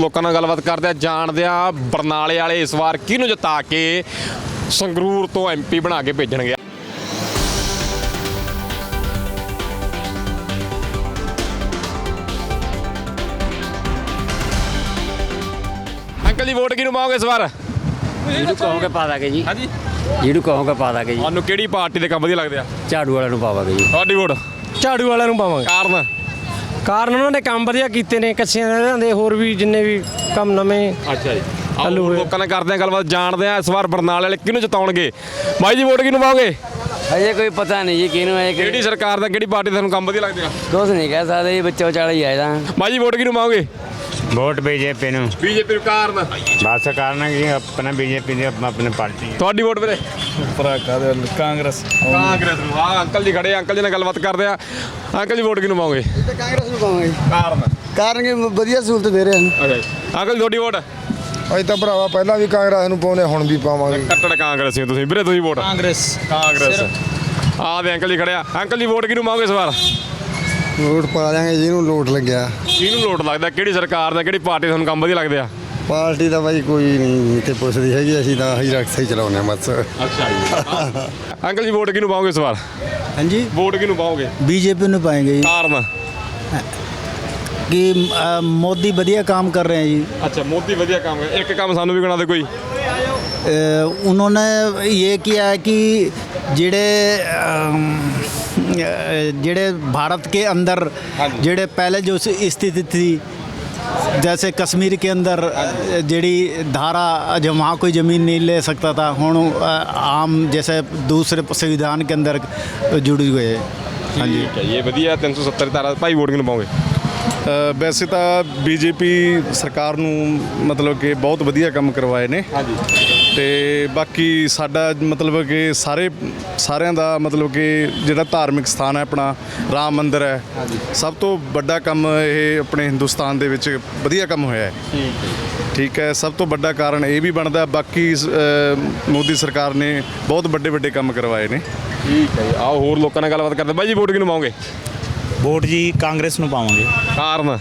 ਲੋਕਾਂ ਨਾਲ ਗੱਲਬਾਤ ਕਰਦੇ ਆ ਜਾਣਦੇ ਆ ਬਰਨਾਲੇ ਵਾਲੇ ਇਸ ਵਾਰ ਕਿਹਨੂੰ ਜਿਤਾ ਕੇ ਸੰਗਰੂਰ ਤੋਂ ਐਮਪੀ ਬਣਾ ਕੇ ਭੇਜਣਗੇ? ਅੰਕਲ ਜੀ ਵੋਟ ਕਿਹਨੂੰ ਪਾਓਗੇ ਇਸ ਵਾਰ? ਜਿਹਨੂੰ ਕਹੋਗੇ ਪਾ ਦਾਂਗੇ ਜੀ। ਹਾਂਜੀ। ਜਿਹਨੂੰ ਕਹੋਗੇ ਪਾ ਦਾਂਗੇ ਜੀ। ਤੁਹਾਨੂੰ ਕਿਹੜੀ ਪਾਰਟੀ ਦੇ ਕੰਮ ਵਧੀਆ ਲੱਗਦੇ ਆ? ਝਾੜੂ ਵਾਲਿਆਂ ਨੂੰ ਪਾਵਾਂਗੇ ਜੀ। ਤੁਹਾਡੀ ਵੋਟ? ਝਾੜੂ ਵਾਲਿਆਂ ਨੂੰ ਪਾਵਾਂਗੇ। ਕਾਰਨ? ਕਾਰਨ ਉਹਨਾਂ ਨੇ ਕੰਮ ਵਧੀਆ ਕੀਤੇ ਨੇ ਕੱਚਿਆਂ ਦੇ ਹੋਰ ਵੀ ਜਿੰਨੇ ਵੀ ਕੰਮ ਨਵੇਂ ਅੱਛਾ ਜੀ। ਆਓ ਹੋਰ। ਲੋਕਾਂ ਨਾਲ ਕਰਦੇ ਆ ਗੱਲਬਾਤ ਜਾਣਦੇ ਆ ਇਸ ਵਾਰ ਬਰਨਾਲੇ ਵਾਲੇ ਕਿਹਨੂੰ ਜਿਤਾਉਣਗੇ। ਬਾਈ ਜੀ ਵੋਟ ਕਿਹਨੂੰ ਪਾਓਗੇ? ਅਜੇ ਕੋਈ ਪਤਾ ਨਹੀਂ ਜੀ ਕਿਹਨੂੰ ਹੈ ਕਿਹੜੀ ਸਰਕਾਰ ਦਾ ਕਿਹੜੀ ਪਾਰਟੀ ਤੁਹਾਨੂੰ ਕੰਮ ਵਧੀਆ ਲੱਗਦੇ ਆ? ਕੁਝ ਨਹੀਂ ਕਹਿ ਸਕਦੇ ਜੀ ਬੱਚੋ ਚਾਲਾ ਹੀ ਆਇਦਾ ਬਾਈ ਜੀ ਵੋਟ ਕਿਹਨੂੰ ਪਾਓਗੇ? ਵੋਟ ਬੀਜੇਪੀ ਨੂੰ। ਬੀਜੇਪੀ ਨੂੰ ਕਾਰਨ? ਬਸ ਕਾਰਨ ਕਿ ਆਪਣਾ ਬੀਜੇਪੀ ਦੀ ਆਪਣਾ- ਆਪਣੀ ਪਾਰਟੀ ਹੈ ਤੁਹਾਡੀ ਵੋਟ ਵੀਰੇ? ਕਾਂਗਰਸ। ਕਾਂਗਰਸ ਨੂੰ। ਆ ਅੰਕਲ ਜੀ ਖੜੇ ਆ ਅੰਕਲ ਜੀ ਨਾਲ ਗੱਲਬਾਤ ਕਰਦੇ ਆ। ਅੰਕਲ ਜੀ ਵੋਟ ਕਿਹਨੂੰ ਪਾਓਗੇ? ਕਾਂਗਰਸ ਨੂੰ ਪਾਵਾਂਗੇ। ਕਾਰਨ? ਕਾਰਨ ਕਿ? ਵਧੀਆ ਸਹੂਲਤ ਦੇ ਰਹੇ ਹਨ। ਅੱਛਾ ਜੀ। ਅੰਕਲ ਜੀ ਤੁਹਾਡੀ ਵੋਟ? ਅਸੀਂ ਤਾਂ ਭਰਾਵਾ ਪਹਿਲਾਂ ਵੀ ਕਾਂਗਰਸ ਨੂੰ ਪਾਉਂਦੇ ਹੁਣ ਵੀ ਪਾਵਾਂਗੇ। ਕੱਟੜ ਕਾਂਗਰਸੀ ਹੋ ਤੁਸੀਂ। ਵੀਰੇ ਤੁਸੀਂ ਵੋਟ? ਕਾਂਗਰਸ। ਕਾਂਗਰਸ। ਆ ਦੇ ਅੰਕਲ ਜੀ ਖੜੇ ਆ। ਅੰਕਲ ਜੀ ਵੋਟ ਕਿਹਨੂੰ ਪਾਓਗੇ ਇਸ ਵਾਰ? ਵੋਟ ਪਾ ਦਾਂਗੇ ਜਿਹਨੂੰ ਲੋਟ ਲੱਗਿਆ। ਕਿਹਨੂੰ ਲੋਟ ਲੱਗਦਾ ਕਿਹੜੀ ਸਰਕਾਰ ਦਾ ਕਿਹੜੀ ਪਾਰਟੀ ਤੁਹਾਨੂੰ ਕੰਮ ਵਧੀਆ ਲੱਗਦੇ ਆ? ਪਾਰਟੀ ਦਾ ਬਾਈ ਕੋਈ ਨਹੀਂ ਇੱਥੇ ਪੁੱਛਦੀ ਹੈਗੀ ਅਸੀਂ ਤਾਂ ਹੀ ਰੱਖ ਸਹੀ ਚਲਾਉਨੇ ਬਸ। ਅੱਛਾ ਜੀ। ਅੰਕਲ ਜੀ ਵੋਟ ਕਿਹਨੂੰ ਪਾਓਗੇ ਇਸ ਹਾਂਜੀ? ਵੋਟ ਕਿਹਨੂੰ ਪਾਓਗੇ? बीजेपी ਨੂੰ ਪਾਏਗੇ ਜੀ। ਕਾਰਨ? ਕਿ ਮੋਦੀ ਵਧੀਆ ਕੰਮ ਕਰ ਰਹੇ ਹੈ ਜੀ। अच्छा मोदी बढ़िया ਕੰਮ है एक काम सानू भी गना दे कोई अ, उन्होंने ये किया है ਜਿਹੜੇ अ, जेड़े भारत के अंदर जेड़े पहले जो स्थिति थी जैसे कश्मीर के अंदर अ, जेड़ी धारा जो वहाँ कोई ज़मीन नहीं ले सकता था हूँ आम जैसे दूसरे संविधान के अंदर जुड़ी हुए है हाँ जी ਠੀਕ ਹੈ ਇਹ ਵਧੀਆ 370 ਧਾਰਾ ਭਾਈ ਵੋਟ ਕਿਹਨੂੰ ਪਾਓਗੇ ਅ, ਵੈਸੇ ਤਾਂ ਬੀਜੇਪੀ ਸਰਕਾਰ ਨੂੰ ਮਤਲਬ ਕਿ ਬਹੁਤ ਵਧੀਆ ਕੰਮ ਕਰਵਾਏ ਨੇ ਹਾਂਜੀ ਤੇ ਬਾਕੀ ਸਾਡਾ ਮਤਲਬ ਕਿ ਸਾਰੇ ਸਾਰਿਆਂ ਦਾ ਮਤਲਬ ਕਿ ਜਿਹੜਾ ਧਾਰਮਿਕ ਸਥਾਨ ਹੈ ਆਪਣਾ ਰਾਮ ਮੰਦਿਰ ਹੈ। ਸਭ ਤੋਂ ਵੱਡਾ ਕੰਮ ਇਹ ਆਪਣੇ ਹਿੰਦੁਸਤਾਨ ਦੇ ਵਿੱਚ ਵਧੀਆ ਕੰਮ ਹੋਇਆ ਹੈ। ਠੀਕ ਹੈ ਸਭ ਤੋਂ ਵੱਡਾ ਕਾਰਨ ਇਹ ਵੀ ਬਣਦਾ ਬਾਕੀ ਮੋਦੀ ਸਰਕਾਰ ਨੇ ਬਹੁਤ ਵੱਡੇ ਵੱਡੇ ਕੰਮ ਕਰਵਾਏ ਨੇ। ਠੀਕ ਹੈ ਆਓ ਹੋਰ ਲੋਕਾਂ ਨਾਲ ਗੱਲਬਾਤ ਕਰਦੇ। ਬਾਈ ਜੀ ਵੋਟ ਕਿਹਨੂੰ ਪਾਓਗੇ? ਵੋਟ ਜੀ ਕਾਂਗਰਸ ਨੂੰ ਪਾਵਾਂਗੇ। ਕਾਰਨ?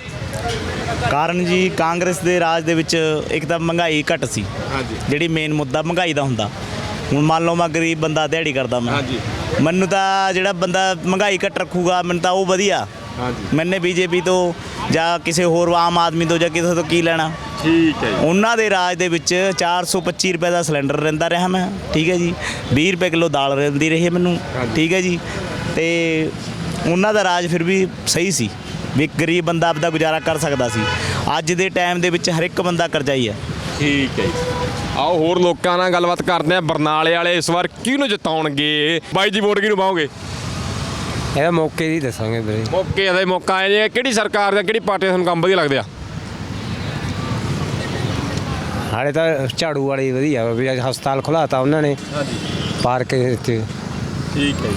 ਕਾਰਨ ਜੀ ਕਾਂਗਰਸ ਦੇ ਰਾਜ ਦੇ ਵਿੱਚ ਇੱਕ ਤਾਂ ਮਹਿੰਗਾਈ ਘਟ ਸੀ। ਹਾਂਜੀ। ਜਿਹੜੀ ਮੇਨ ਮੁੱਦਾ ਮਹਿੰਗਾਈ ਦਾ ਹੁੰਦਾ। ਹੁਣ ਮੰਨ ਲਓ ਮੈਂ ਗਰੀਬ ਬੰਦਾ ਦਿਹਾੜੀ ਕਰਦਾ ਮੈਂ। ਹਾਂਜੀ। ਮੈਨੂੰ ਤਾਂ ਜਿਹੜਾ ਬੰਦਾ ਮਹਿੰਗਾਈ ਘਟ ਰੱਖੂਗਾ ਮੈਨੂੰ ਤਾਂ ਉਹ ਵਧੀਆ। ਹਾਂਜੀ। ਮੈਨੇ ਬੀਜੇਪੀ ਤੋਂ ਜਾਂ ਕਿਸੇ ਹੋਰ ਆਮ ਆਦਮੀ ਤੋਂ ਜਾਂ ਕਿਸੇ ਤੋਂ ਕੀ ਲੈਣਾ? ਠੀਕ ਹੈ ਜੀ। ਉਹਨਾਂ ਦੇ ਰਾਜ ਦੇ ਵਿੱਚ 425 ਰੁਪਏ ਦਾ ਸਿਲੰਡਰ ਰਹਿੰਦਾ ਰਿਹਾ ਮੈਂ। ਠੀਕ ਹੈ ਜੀ। 20 ਰੁਪਏ ਕਿਲੋ ਦਾਲ ਰਹਿੰਦੀ ਰਹੀ ਮੈਨੂੰ। ਠੀਕ ਹੈ ਜੀ। ਤੇ ਉਹਨਾਂ ਦਾ ਰਾਜ ਫਿਰ ਵੀ ਸਹੀ ਸੀ ਵੀ ਇੱਕ ਗਰੀਬ ਬੰਦਾ ਆਪਦਾ ਗੁਜ਼ਾਰਾ ਕਰ ਸਕਦਾ ਸੀ। ਅੱਜ ਦੇ ਟਾਈਮ ਦੇ ਵਿੱਚ ਹਰ ਇੱਕ ਬੰਦਾ ਕਰਜ਼ਾਈ ਹੈ। ਠੀਕ ਹੈ ਜੀ। ਆਓ ਹੋਰ ਲੋਕਾਂ ਨਾਲ ਗੱਲਬਾਤ ਕਰਦੇ ਆ ਬਰਨਾਲੇ ਵਾਲੇ ਇਸ ਵਾਰ ਕਿਹਨੂੰ ਜਿਤਾਉਣਗੇ? ਬਾਈ ਜੀ ਵੋਟ ਕਿਹਨੂੰ ਪਾਓਗੇ? ਇਹ ਮੌਕੇ ਦੀ ਦੱਸਾਂਗੇ ਵੀਰੇ। ਮੌਕੇ ਦਾ ਹੀ ਮੌਕਾ ਆਇਆ ਜੀ। ਕਿਹੜੀ ਸਰਕਾਰ ਦਾ ਕਿਹੜੀ ਪਾਰਟੀ ਦਾ ਤੁਹਾਨੂੰ ਕੰਮ ਵਧੀਆ ਲੱਗਦੇ ਆ? ਹਾਲੇ ਤਾਂ ਝਾੜੂ ਵਾਲੀ ਵਧੀਆ ਵਾ ਵੀ ਅੱਜ ਹਸਪਤਾਲ ਖੁਲਾਤਾ ਉਹਨਾਂ ਨੇ। ਪਾਰਕ ਤੇ ਠੀਕ ਹੈ ਜੀ।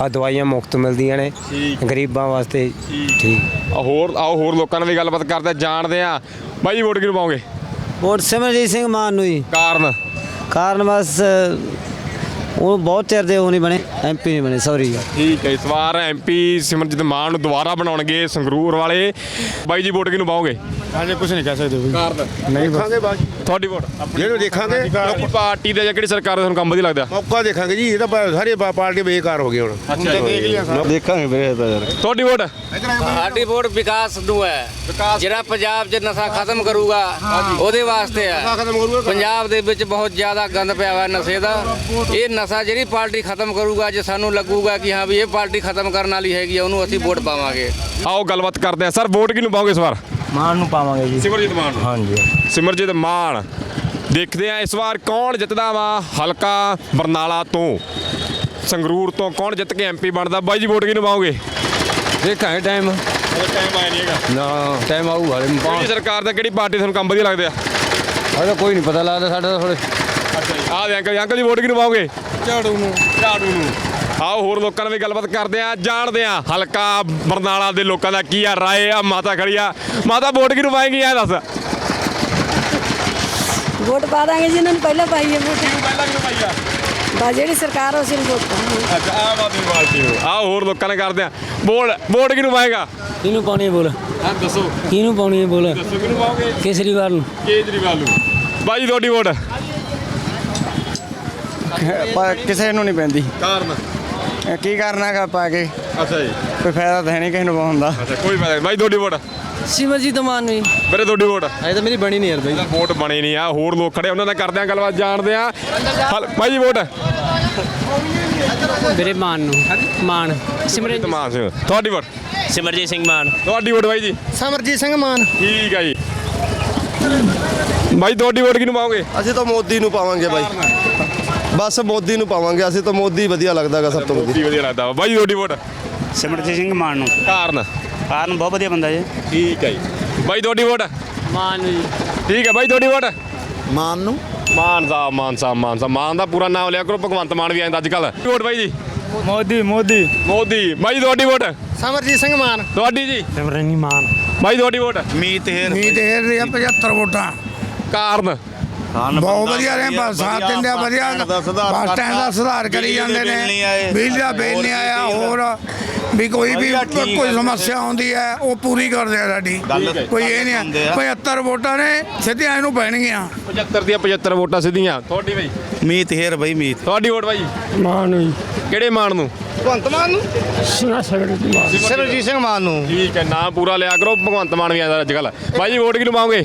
ਆ ਦਵਾਈਆਂ ਮੁਫਤ ਮਿਲਦੀਆਂ ਨੇ। ਗਰੀਬਾਂ ਵਾਸਤੇ। ਠੀਕ। ਆ ਹੋਰ ਆਓ ਹੋਰ ਲੋਕਾਂ ਨਾਲ ਵੀ ਗੱਲਬਾਤ ਕਰਦੇ ਆ ਜਾਣਦੇ ਆ ਬਾਈ ਜੀ ਵੋਟ ਕਿਹਨੂੰ ਪਾਓਗੇ? ਵੋਟ ਸਿਮਰਜੀਤ ਸਿੰਘ ਮਾਨ ਨੂੰ ਜੀ। ਕਾਰਨ? ਕਾਰਨ ਬਸ ਉਹ ਬਹੁਤ ਚਿਰ ਦੇ ਉਹ ਨਹੀਂ ਬਣੇ ਐਮਪੀ ਨਹੀਂ ਬਣੇ ਸੌਰੀ ਠੀਕ ਹੈ ਇਸ ਵਾਰ ਐਮਪੀ ਸਿਮਰਜੀਤ ਮਾਨ ਨੂੰ ਦੁਬਾਰਾ ਬਣਾਉਣਗੇ ਸੰਗਰੂਰ ਵਾਲੇ। ਬਾਈ ਜੀ ਵੋਟ ਕਿਹਨੂੰ ਪਾਓਗੇ? ਹਾਂਜੀ ਕੁਝ ਨਹੀਂ ਕਹਿ ਸਕਦੇ ਕਾਰਨ? ਨਹੀਂ ਬਾਅਦ ਤੁਹਾਡੀ ਵੋਟ। ਜਿਹੜੇ ਦੇਖਾਂਗੇ। ਕਿਹੜੀ ਪਾਰਟੀ ਦਾ ਜਾਂ ਕਿਹੜੀ ਸਰਕਾਰ ਦਾ ਤੁਹਾਨੂੰ ਕੰਮ ਵਧੀਆ ਲੱਗਦਾ? ਮੌਕਾ ਦੇਖਾਂਗੇ ਜੀ ਇਹ ਤਾਂ ਪਾ- ਸਾਰੀ ਪਾ- ਪਾਰਟੀ ਬੇਕਾਰ ਹੋ ਗਈ ਹੁਣ। ਦੇਖਾਂਗੇ ਵੀਰੇ ਤੁਹਾਡੀ ਵੋਟ? ਸਾਡੀ ਵੋਟ ਵਿਕਾਸ ਨੂੰ ਹੈ। ਜਿਹੜਾ ਪੰਜਾਬ 'ਚ ਨਸ਼ਾ ਖਤਮ ਕਰੂਗਾ ਉਹਦੇ ਵਾਸਤੇ ਹੈ। ਪੰਜਾਬ ਦੇ ਵਿੱਚ ਬਹੁਤ ਜ਼ਿਆਦਾ ਗੰਦ ਪਿਆ ਹੋਇਆ ਨਸ਼ੇ ਦਾ। ਇਹ ਨਸ਼ਾ ਜਿਹੜੀ ਪਾਰਟੀ ਖਤਮ ਕਰੂਗਾ ਜੇ ਸਾਨੂੰ ਲੱਗੂਗਾ ਕਿ ਹਾਂ ਵੀ ਇਹ ਪਾਰਟੀ ਖਤਮ ਕਰਨ ਵਾਲੀ ਹੈਗੀ ਆ ਉਹਨੂੰ ਅਸੀਂ ਵੋਟ ਪਾਵਾਂਗੇ। ਆਓ ਗੱਲਬਾਤ ਕਰਦੇ ਆ ਸਰ ਵੋਟ ਕਿਹਨੂੰ ਪਾਓਗੇ ਇਸ ਵਾਰ? मान ਨੂੰ ਪਾਵਾਂਗੇ ਜੀ। ਸਿਮਰਜੀਤ ਮਾਨ ਨੂੰ? ਹਾਂਜੀ। ਸਿਮਰਜੀਤ ਮਾਨ। ਦੇਖਦੇ ਆ ਇਸ ਵਾਰ ਕੌਣ ਜਿੱਤਦਾ ਵਾ? ਹਲਕਾ ਬਰਨਾਲਾ ਤੋਂ। ਸੰਗਰੂਰ ਤੋਂ ਕੌਣ ਜਿੱਤ ਕੇ ਐਮਪੀ ਬਣਦਾ? ਬਾਈ ਜੀ ਵੋਟ ਕਿਹਨੂੰ ਪਾਓਗੇ? ਦੇਖਾਂਗੇ ਟਾਈਮ ਟਾਈਮ ਆਇਆ ਨਹੀਂ ਹੈਗਾ। ਨਾ ਟਾਈਮ ਆਊ ਹਾਲੇ ਕਿਹੜੀ ਸਰਕਾਰ ਦਾ ਕਿਹੜੀ ਪਾਰਟੀ ਤੁਹਾਨੂੰ ਕੰਮ ਵਧੀਆ ਲੱਗਦੇ ਆ? ਹਾਲੇ ਕੋਈ ਨਹੀਂ ਪਤਾ ਲੱਗਦਾ ਸਾਡਾ ਤਾਂ ਥੋੜੇ ਆਹ ਦੇ ਅੰਕਲ ਜੀ, ਅੰਕਲ ਜੀ ਵੋਟ ਕਿਹਨੂੰ ਪਾਓਗੇ? ਝਾੜੂ ਨੂੰ। ਝਾੜੂ ਨੂੰ। ਆਓ ਹੋਰ ਲੋਕਾਂ ਨਾਲ ਵੀ ਗੱਲਬਾਤ ਕਰਦੇ ਆ ਜਾਣਦੇ ਆ ਹਲਕਾ ਬਰਨਾਲਾ ਦੇ ਲੋਕਾਂ ਦਾ ਕੀ ਆ ਰਾਏ ਆ ਮਾਤਾ ਖੜੀ ਆ। ਮਾਤਾ ਵੋਟ ਕਿਹਨੂੰ ਪਾਏਗੀ ਆ ਦੱਸ। ਵੋਟ ਪਾ ਦਾਂਗੇ ਜੀ ਇਹਨਾਂ ਨੂੰ ਪਹਿਲਾਂ ਪਾਈ ਹੈ ਵੋਟ। ਪਹਿਲਾਂ ਕਿਹਨੂੰ ਪਾਈ ਆ? ਬਾ ਜਿਹੜੀ ਸਰਕਾਰ ਆ, ਉਸ ਨੂੰ ਵੋਟ ਪਾਵਾਂਗੇ ਅੱਛਾ ਆਮ ਆਦਮੀ ਪਾਰਟੀ ਨੂੰ ਆਓ ਹੋਰ ਲੋਕਾਂ ਨਾਲ ਕਰਦੇ ਆ ਵੋਟ ਵੋਟ ਕਿਹਨੂੰ ਪਾਏਗਾ? ਕਿਹਨੂੰ ਪਾਉਣੀ ਹੈ ਬੋਲ? ਹਾਂ ਦੱਸੋ। ਕਿਹਨੂੰ ਪਾਉਣੀ ਹੈ ਬੋਲ? ਦੱਸੋ ਕਿਹਨੂੰ ਪਾਓਗੇ? ਕੇਸਰੀਵਾਲ ਨੂੰ। ਕੇਜਰੀਵਾਲ ਨੂੰ। ਬਾਈ ਤੁਹਾਡੀ ਵੋਟ। ਕਿਸੇ ਨੂੰ ਨਹੀਂ ਪੈਂਦੀ। ਕਾਰਨ? ਕੀ ਕਰਨਾਗਾ ਪਾ ਕੇ ਅੱਛਾ ਜੀ। ਕੋਈ ਫਾਇਦਾ ਤਾਂ ਹੈ ਨਹੀਂ ਕਿਸੇ ਨੂੰ ਪਾਉਣ ਦਾ। ਅੱਛਾ ਕੋਈ ਫਾਇਦਾ ਨਹੀਂ। ਬਾਈ ਤੁਹਾਡੀ ਵੋਟ? ਸਿਮਰਜੀਤ ਮਾਨ ਵੀ। ਮੇਰੇ ਤੁਹਾਡੀ ਵੋਟ? ਅਜੇ ਤਾਂ ਮੇਰੀ ਬਣੀ ਨਹੀਂ ਯਾਰ ਬਾਈ। ਵੋਟ ਬਣੀ ਨਹੀਂ ਆ। ਹੋਰ ਲੋਕ ਖੜੇ ਉਹਨਾਂ ਨਾਲ ਕਰਦੇ ਆ ਗੱਲਬਾਤ ਜਾਣਦੇ ਆ। ਹਲ- ਬਾਈ ਜੀ ਵੋਟ? ਮੇਰੇ ਮਾਨ ਨੂੰ। ਮਾਨ। ਸਿਮਰਨ ਤਮਾਨ ਸਿੰਘ। ਤੁਹਾਡੀ ਵੋਟ? ਸਿਮਰਜੀਤ ਸਿੰਘ ਮਾਨ। ਤੁਹਾਡੀ ਵੋਟ ਬਾਈ ਜੀ? ਸਮਰਜੀਤ ਸਿੰਘ ਮਾਨ। ਠੀਕ ਆ ਜੀ। ਬਾਈ ਤੁਹਾਡੀ ਵੋਟ ਕਿਹਨੂੰ ਪਾਓਗੇ? ਅਸੀਂ ਤਾਂ ਮੋਦੀ ਨੂੰ ਪਾਵਾਂਗੇ ਬਾਈ। ਬਸ ਮੋਦੀ ਨੂੰ ਪਾਵਾਂਗੇ ਅਸੀਂ ਤਾਂ ਮੋਦੀ ਵਧੀਆ ਲੱਗਦਾਗਾ ਸਭ ਤੋਂ ਵਧੀਆ। ਵਧੀਆ ਲੱਗਦਾ ਵਾ। ਬਾਈ ਜੀ ਤੁਹਾਡੀ ਵੋਟ? ਸਿਮਰਜੀਤ ਸਿੰਘ ਮਾਨ ਨੂੰ। ਕਾਰਨ? ਕਾਰਨ ਬਹੁਤ ਵਧੀਆ ਬੰਦਾ ਜੀ। ਠੀਕ ਹੈ ਜੀ। ਬਾਈ ਤੁਹਾਡੀ ਵੋਟ? ਮਾਨ ਜੀ। ਠੀਕ ਹੈ ਬਾਈ ਤੁਹਾਡੀ ਵੋਟ? ਮਾਨ ਨੂੰ। ਮਾਨ ਸਾਹਿਬ ਮਾਨ ਸਾਹਿਬ ਮਾਨ ਸਾਹਿਬ। ਮਾਨ ਦਾ ਪੂਰਾ ਨਾਮ ਲਿਆ ਕਰੋ ਭਗਵੰਤ ਮਾਨ ਵੀ ਆਂਦਾ ਅੱਜ ਕੱਲ ਵੋਟ ਬਾਈ ਜੀ? ਮੋਦੀ ਮੋਦੀ। ਮੋਦੀ। ਬਾਈ ਤੁਹਾਡੀ ਵੋਟ? ਸਮਰਜੀਤ ਸਿੰਘ ਮਾਨ। ਤੁਹਾਡੀ ਜੀ? ਸਿਮਰਨੀ ਮਾਨ। ਬਾਈ ਤੁਹਾਡੀ ਵੋਟ? ਮੀਤ ਹੇਰ ਮੀਤ ਹੇਰ ਦੇ 75 ਵੋਟਾਂ। ਕਾਰਨ? ਬਹੁਤ ਵਧੀਆ ਰਹੇ ਬਸ ਸਾਥ ਦਿੰਦੇ ਆ ਵਧੀਆ ਬੱਸ ਸਟੈਂਡ ਦਾ ਸੁਧਾਰ ਕਰੀ ਜਾਂਦੇ ਨੇ ਬਿਜਲੀ ਦਾ ਬਿੱਲ ਨਹੀਂ ਆਇਆ ਹੋਰ ਵੀ ਕੋਈ ਵੀ ਕੋਈ ਸਮੱਸਿਆ ਆਉਂਦੀ ਹੈ ਉਹ ਪੂਰੀ ਕਰਦੇ ਆ ਸਾਡੀ। ਕੋਈ ਇਹ ਨਹੀਂ ਹੈ 75 ਵੋਟਾਂ ਨੇ ਸਿੱਧੀਆਂ ਇਹਨੂੰ ਪੈਣਗੀਆਂ। 75 ਦੀਆਂ 75 ਵੋਟਾਂ ਸਿੱਧੀਆਂ। ਤੁਹਾਡੀ ਬਾਈ? ਮੀਤ ਹੇਰ ਬਈ ਮੀਤ। ਤੁਹਾਡੀ ਵੋਟ ਬਾਈ? ਮਾਨ ਨੂੰ ਕਿਹੜੇ ਮਾਨ ਨੂੰ? ਸੁਣਾ ਸਕਦੇ ਮਾਨ। ਸਿਮਰਜੀਤ ਸਿੰਘ ਮਾਨ ਨੂੰ। ਠੀਕ ਹੈ ਨਾਮ ਪੂਰਾ ਲਿਆ ਕਰੋ ਭਗਵੰਤ ਮਾਨ ਵੀ ਆਂਦਾ ਅੱਜ ਕੱਲ ਬਾਈ ਜੀ ਵੋਟ ਕਿਹਨੂੰ ਪਾਓਗੇ?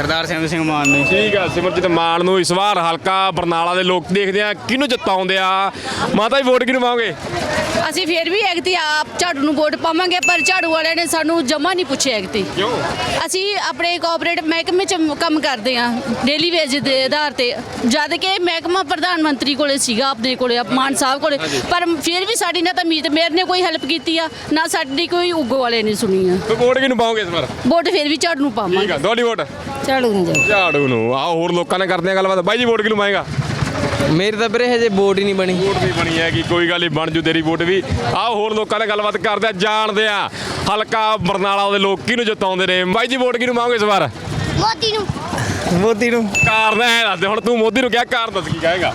ਸਰਦਾਰ ਸਿੰਘ ਸਿੰਘ ਮਾਨ ਨੂੰ। ਠੀਕ ਆ ਸਿਮਰਜੀਤ ਮਾਨ ਨੂੰ ਇਸ ਵਾਰ ਹਲਕਾ ਬਰਨਾਲਾ ਦੇ ਲੋਕ ਦੇਖਦੇ ਆ ਕਿਹਨੂੰ ਜਿਤਾਉਂਦੇ ਆ? ਮਾਤਾ ਜੀ ਵੋਟ ਕਿਹਨੂੰ ਪਾਓਗੇ? ਅਸੀਂ ਫੇਰ ਵੀ ਐਗਤੀ ਆਪ ਝਾੜੂ ਨੂੰ ਵੋਟ ਪਾਵਾਂਗੇ ਪਰ ਝਾੜੂ ਵਾਲਿਆਂ ਨੇ ਸਾਨੂੰ ਜਮਾ ਨਹੀਂ ਪੁੱਛਿਆ ਐਗਤੀ। ਕਿਉਂ? ਅਸੀਂ ਆਪਣੇ ਕੋਆਪਰੇਟਿਵ ਮਹਿਕਮੇ ਚ ਕੰਮ ਕਰਦੇ ਆ ਡੇਲੀ ਵੇਜ ਦੇ ਆਧਾਰ ਤੇ। ਜਦ ਕਿ ਮਹਿਕਮਾ ਪ੍ਰਧਾਨ ਮੰਤਰੀ ਕੋਲੇ ਸੀਗਾ ਆਪਣੇ ਕੋਲੇ ਮਾਨ ਸਾਹਿਬ ਕੋਲੇ। ਪਰ ਫਿਰ ਵੀ ਸਾਡੀ ਨਾ ਤਾਂ ਮੀਤ ਮੇਰ ਨੇ ਕੋਈ ਹੈਲਪ ਕੀਤੀ ਆ ਨਾ ਸਾਡੀ ਕੋਈ ਉਗੋ ਵਾਲੇ ਨੇ ਸੁਣੀ ਆ। ਵੋਟ ਕਿਹਨੂੰ ਪਾਓਗੇ ਇਸ ਵਾਰ? ਵੋਟ ਫਿਰ ਵੀ ਝਾੜੂ ਨੂੰ ਠੀਕ ਪਾਵਾਂਗੇ। ਆ ਤੁਹਾਡੀ ਵੋਟ? ਝਾੜੂ ਨੂੰ ਜਾਓ ਝਾੜੂ ਨੂੰ ਆਹ ਹੋਰ ਲੋਕਾਂ ਨਾਲ ਕਰਦੇ ਆ ਗੱਲਬਾਤ। ਬਾਈ ਜੀ ਵੋਟ ਕਿਹਨੂੰ ਪਾਏਗਾ? ਮੇਰੀ ਤਾਂ ਵੀਰੇ ਹਜੇ ਵੋਟ ਹੀ ਨਹੀਂ ਬਣੀ। ਵੋਟ ਵੀ ਬਣੀ ਹੈਗੀ ਕੋਈ ਗੱਲ ਨਹੀਂ ਬਣ ਜੂ ਤੇਰੀ ਵੋਟ ਵੀ। ਆਹ ਹੋਰ ਲੋਕਾਂ ਨਾਲ ਗੱਲਬਾਤ ਕਰਦੇ ਆ ਜਾਣਦੇ ਆ। ਹਲਕਾ ਬਰਨਾਲਾ ਦੇ ਲੋਕ ਕਿਹਨੂੰ ਜਿਤਾਉਂਦੇ ਨੇ? ਬਾਈ ਜੀ ਵੋਟ ਕਿਹਨੂੰ ਪਾਓਗੇ ਇਸ ਵਾਰ? ਮੋਦੀ ਨੂੰ। ਮੋਦੀ ਨੂੰ। ਕਾਰਨ ਹੈ ਦੱਸ ਦੇ ਹੁਣ ਤੂੰ ਮੋਦੀ ਨੂੰ ਕਿਹਾ ਕਾਰਨ ਦੱਸ ਕੀ ਕਹੇਗਾ?